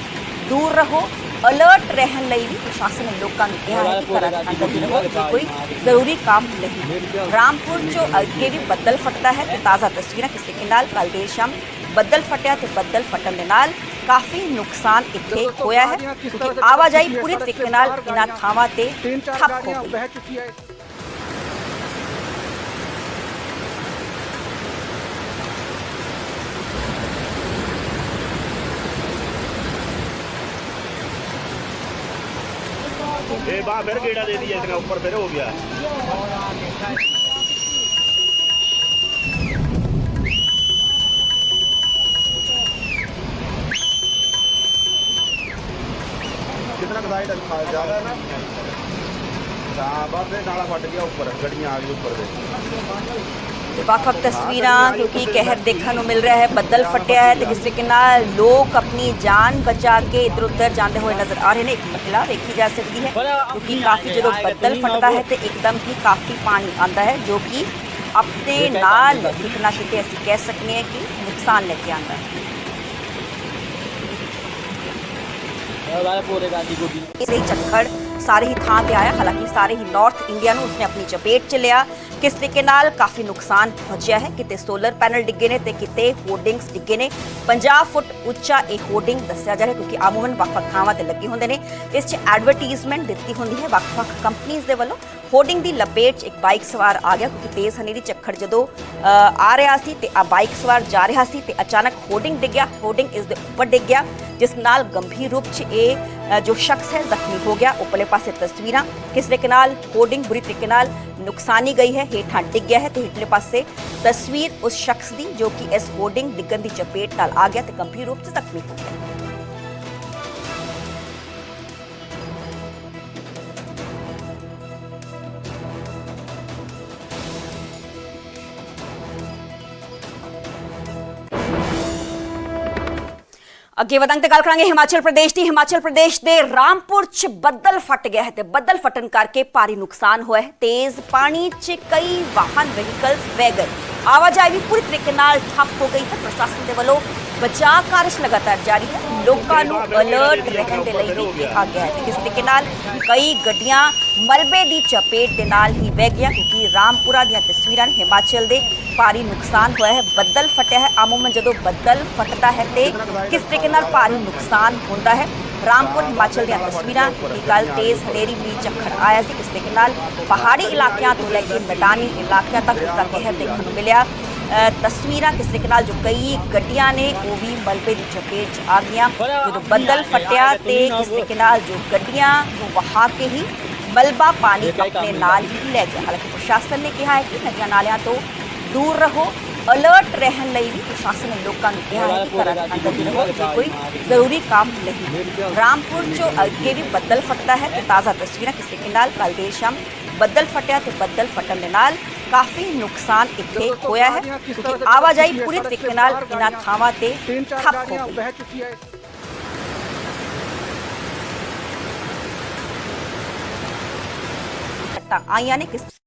ਦੂਰ ਰਹੋ ਅਲਰਟ ਰਹਿਣ ਲਈ ਵੀ ਪ੍ਰਸ਼ਾਸਨ ਨੇ ਲੋਕਾਂ ਨੂੰ ਕਿਹਾ ਹੈ ਕਿ ਘਰਾਂ ਦੇ ਅੰਦਰ ਹੀ ਰਹੋ ਜੇ ਕੋਈ ਜ਼ਰੂਰੀ ਕੰਮ ਨਹੀਂ ਰਾਮਪੁਰ ਚੋਂ ਅੱਗੇ ਵੀ ਬੱਦਲ ਫਟਦਾ ਹੈ ਤੇ ਤਾਜ਼ਾ ਤਸਵੀਰਾਂ ਕਿਸ ਤਰੀਕੇ ਨਾਲ ਕੱਲ ਦੇਰ ਸ਼ਾਮ ਬੱਦਲ ਫਟਿਆ ਤੇ ਬੱਦਲ ਫਟਣ ਦੇ ਨਾਲ ਕਾਫੀ ਨੁਕਸਾਨ ਇੱਥੇ ਹੋਇਆ ਹੈ ਕਿਉਂਕਿ ਆਵਾਜਾਈ ਪੂਰੀ ਤਰੀਕੇ ਨਾਲ ਇਹਨਾਂ ਥਾਵਾਂ ਤੇ ਠੱਪ ਹੋ ਗਈ ਇਹ ਬਾ ਫਿਰ ਗੇੜਾ ਦੇ ਦਿਆ ਇਤਨਾ ਉੱਪਰ ਫਿਰ ਹੋ ਗਿਆ ਕਿਤਨਾ ਦਾ ਖਾ ਜਾ ਨਾ। ਤਾਂ ਬਾਬੇ ਨਾਲਾ ਫਟ ਗਿਆ ਉੱਪਰ ਗੱਡੀਆਂ ਆ ਗਈ ਉੱਪਰ ਦੇ। ਤੇ ਵੱਖ-ਵੱਖ ਤਸਵੀਰਾਂ ਕਿਉਂਕਿ ਕਹਿਰ ਦੇਖਣ ਨੂੰ ਮਿਲ ਰਿਹਾ ਹੈ ਬੱਦਲ ਫਟਿਆ ਹੈ ਤੇ ਕਿਸ ਤਰੀਕੇ ਨਾਲ ਲੋਕ ਆਪਣੀ ਜਾਨ ਬਚਾ ਕੇ ਇਧਰ ਉੱਧਰ ਜਾਂਦੇ ਹੋਏ ਨਜ਼ਰ ਆ ਰਹੇ ਨੇ। ਇੱਕ ਮਹਿਲਾ ਵੇਖੀ ਜਾ ਸਕਦੀ ਹੈ ਕਿਉਂਕਿ ਕਾਫੀ ਜਦੋਂ ਬੱਦਲ ਫਟਦਾ ਹੈ ਤੇ ਇੱਕਦਮ ਹੀ ਕਾਫੀ ਪਾਣੀ ਆਉਂਦਾ ਹੈ ਜੋ ਕਿ ਆਪਣੇ ਨਾਲ ਕਿਤੇ ਨਾ ਕਿਤੇ ਅਸੀਂ ਕਹਿ ਸਕਨੇ ਹਾਂ ਕਿ ਨੁਕਸਾਨ ਲੈ ਕੇ ਆਉਂਦਾ ਹੈ। ਇਸ ਲਈ ਝੱਖੜ ਸਾਰੇ ਹੀ ਥਾਂ ਤੇ ਆਇਆ। ਹਾਲਾਂਕਿ ਸਾਰੇ ਹੀ ਨਾਰਥ ਇੰਡੀਆ ਨੂੰ ਉਸਨੇ ਆਪਣੀ ਚਪੇਟ ਚ ਲਿਆ। ਕਿਸ ਤਰੀਕੇ ਨਾਲ ਕਾਫੀ ਨੁਕਸਾਨ ਪਹੁੰਚਿਆ ਹੈ? ਕਿਤੇ ਸੋਲਰ ਪੈਨਲ ਡਿੱਗੇ ਨੇ ਤੇ ਕਿਤੇ ਹੋਰਡਿੰਗਸ ਡਿੱਗੇ ਨੇ। 50 ਫੁੱਟ ਉੱਚਾ ਇਹ ਹੋਰਡਿੰਗ ਦੱਸਿਆ ਜਾ ਰਿਹਾ ਕਿਉਂਕਿ ਆਮੂਮਨ ਵੱਖ-ਵੱਖ ਥਾਵਾਂ ਤੇ ਲੱਗੇ ਹੁੰਦੇ ਨੇ। ਇਸ 'ਚ ਐਡਵਰਟਾਈਜ਼ਮੈਂਟ ਦਿੱਤੀ ਹੁੰਦੀ ਹੈ ਵੱਖ-ਵੱਖ ਕੰਪਨੀਆਂ ਦੇ ਵੱਲੋਂ। ਹੋਰਡਿੰਗ ਦੀ ਲਪੇਟ 'ਚ ਇੱਕ ਬਾਈਕ ਸਵਾਰ ਆ ਗਿਆ ਕਿਉਂਕਿ ਤੇਜ਼ ਹਨੇਰੀ ਚੱਖੜ ਜਦੋਂ ਆ ਰਿਹਾ ਸੀ ਤੇ ਆ ਬਾਈਕ ਸਵਾਰ ਜਾ ਰਿਹਾ ਸੀ ਤੇ ਅਚਾਨਕ ਹੋਰਡਿੰਗ ਡਿੱਗਿਆ ਹੋਰਡਿੰਗ ਇਸ ਦੇ ਉੱਪਰ ਡਿੱਗ ਗਿਆ, ਜਿਸ ਨਾਲ ਗੰਭੀਰ ਰੂਪ 'ਚ ਇਹ ਜੋ ਸ਼ਖਸ ਹੈ, ਜ਼ਖਮੀ ਹੋ ਗਿਆ। ਉੱਪਰਲੇ ਪਾਸੇ ਤਸਵੀਰਾਂ ਕਿਸ ਤਰੀਕੇ ਨਾਲ ਹੋਰਡਿੰਗ ਬੁਰੀ ਤਰੀਕੇ ਨਾਲ ਨੁਕਸਾਨੀ ਗਈ ਹੈ ਹੇਠਾਂ ਡਿੱਗ ਗਿਆ ਹੈ। ਤੇ ਹੇਠਲੇ ਪਾਸੇ ਤਸਵੀਰ ਉਸ ਸ਼ਖਸ ਦੀ ਜੋ ਕਿ ਇਸ ਹੋਰਡਿੰਗ ਡਿੱਗਣ ਦੀ ਚਪੇਟ ਨਾਲ ਆ ਗਿਆ ਤੇ ਗੰਭੀਰ ਰੂਪ 'ਚ ਜ਼ਖਮੀ ਹੋ ਗਿਆ। ਅੱਗੇ ਵਧਾਂਗੇ ਤੇ ਗੱਲ ਕਰਾਂਗੇ ਹਿਮਾਚਲ ਪ੍ਰਦੇਸ਼ ਦੀ। ਹਿਮਾਚਲ ਪ੍ਰਦੇਸ਼ ਦੇ ਰਾਮਪੁਰ 'ਚ ਬੱਦਲ ਫਟ ਗਿਆ ਹੈ ਤੇ ਬੱਦਲ ਫਟਣ ਕਰਕੇ ਭਾਰੀ ਨੁਕਸਾਨ ਹੋਇਆ ਹੈ। ਤੇਜ਼ ਪਾਣੀ 'ਚ ਕਈ ਵਾਹਨ, ਵਹੀਕਲਸ ਵਹਿ ਗਏ। ਆਵਾਜਾਈ ਵੀ ਪੂਰੀ ਤਰੀਕੇ ਨਾਲ ਠੱਪ ਹੋ ਗਈ ਹੈ। ਪ੍ਰਸ਼ਾਸਨ ਦੇ ਵੱਲੋਂ ਬਚਾਅ ਕਾਰਜ ਲਗਾਤਾਰ ਜਾਰੀ ਹੈ। ਲੋਕਾਂ ਨੂੰ ਅਲਰਟ ਰਹਿਣ ਦੇ ਲਈ ਵੀ ਕਿਹਾ ਗਿਆ ਹੈ ਤੇ ਕਿਸ ਤਰੀਕੇ ਨਾਲ ਕਈ ਗੱਡੀਆਂ ਮਲਬੇ ਦੀ ਚਪੇਟ ਦੇ ਨਾਲ ਹੀ ਵਹਿ ਗਈਆਂ, ਕਿਉਂਕਿ ਰਾਮਪੁਰਾ ਦੀਆਂ ਤਸਵੀਰਾਂ ਹਿਮਾਚਲ ਦੇ ਭਾਰੀ ਨੁਕਸਾਨ ਹੋਇਆ ਹੈ, ਬੱਦਲ ਫਟਿਆ ਹੈ। ਆਮੂਮਨ ਜਦੋਂ ਬੱਦਲ ਫਟਦਾ ਹੈ ਤੇ ਕਿਸ ਤਰੀਕੇ ਨਾਲ ਭਾਰੀ ਨੁਕਸਾਨ ਹੁੰਦਾ ਹੈ? ਰਾਮਪੁਰ, ਹਿਮਾਚਲ ਦੀਆਂ ਤਸਵੀਰਾਂ ਕਿ ਕੱਲ ਤੇਜ਼ ਹਨੇਰੀ ਵੀ ਝੱਖੜ ਆਇਆ ਸੀ। ਇਸ ਤਰੀਕੇ ਨਾਲ ਪਹਾੜੀ ਇਲਾਕਿਆਂ ਤੋਂ ਲੈ ਕੇ ਮੈਦਾਨੀ ਇਲਾਕਿਆਂ ਤੱਕ ਦਾ ਕਹਿਰ ਦੇਖਣ ਨੂੰ ਮਿਲਿਆ। ਤਸਵੀਰਾਂ ਕਿਸ ਤਰੀਕੇ ਨਾਲ ਜੋ ਕਈ ਗੱਡੀਆਂ ਨੇ ਉਹ ਵੀ ਮਲਬੇ ਦੀ ਚਪੇਟ 'ਚ ਆ ਗਈਆਂ ਜਦੋਂ ਬੱਦਲ ਫਟਿਆ ਤੇ ਕਿਸ ਤਰੀਕੇ ਨਾਲ ਜੋ ਗੱਡੀਆਂ ਨੂੰ ਵਹਾ ਕੇ ਹੀ ਮਲਬਾ ਪਾਣੀ ਆਪਣੇ ਨਾਲ ਹੀ ਲੈ ਗਿਆ ਹਾਲਾਂਕਿ ਪ੍ਰਸ਼ਾਸਨ ਨੇ ਕਿਹਾ ਹੈ ਕਿ ਨਦੀਆਂ ਨਾਲਿਆਂ ਤੋਂ ਦੂਰ ਰਹੋ ਅਲਰਟ ਰਹਿਣ ਲਈ ਵੀ ਪ੍ਰਸ਼ਾਸਨ ਨੇ ਲੋਕਾਂ ਨੂੰ ਕਿਹਾ ਹੈ ਕਿ ਘਰਾਂ ਦੇ ਅੰਦਰ ਹੀ ਰਹੋ ਜੇ ਕੋਈ ਜ਼ਰੂਰੀ ਕੰਮ ਨਹੀਂ ਰਾਮਪੁਰ ਚੋਂ ਅੱਗੇ ਵੀ ਬੱਦਲ ਫਟਦਾ ਹੈ ਤੇ ਤਾਜ਼ਾ ਤਸਵੀਰਾਂ ਕਿਸ ਤਰੀਕੇ ਨਾਲ ਕੱਲ ਦੇਰ ਸ਼ਾਮ ਬੱਦਲ ਫਟਿਆ ਤੇ ਬੱਦਲ ਫਟਣ ਦੇ ਨਾਲ ਕਾਫੀ ਨੁਕਸਾਨ ਇੱਥੇ ਹੋਇਆ ਹੈ ਕਿਉਂਕਿ ਆਵਾਜਾਈ ਪੂਰੀ ਤਰੀਕੇ ਨਾਲ ਇਹਨਾਂ ਥਾਵਾਂ ਤੇ ਠੱਪ ਹੋ ਗਈ ਬਹਿ ਚੁੱਕੀ ਹੈ ਘਟਨਾ ਆਈਆਂ ਨੇ ਕਿਸ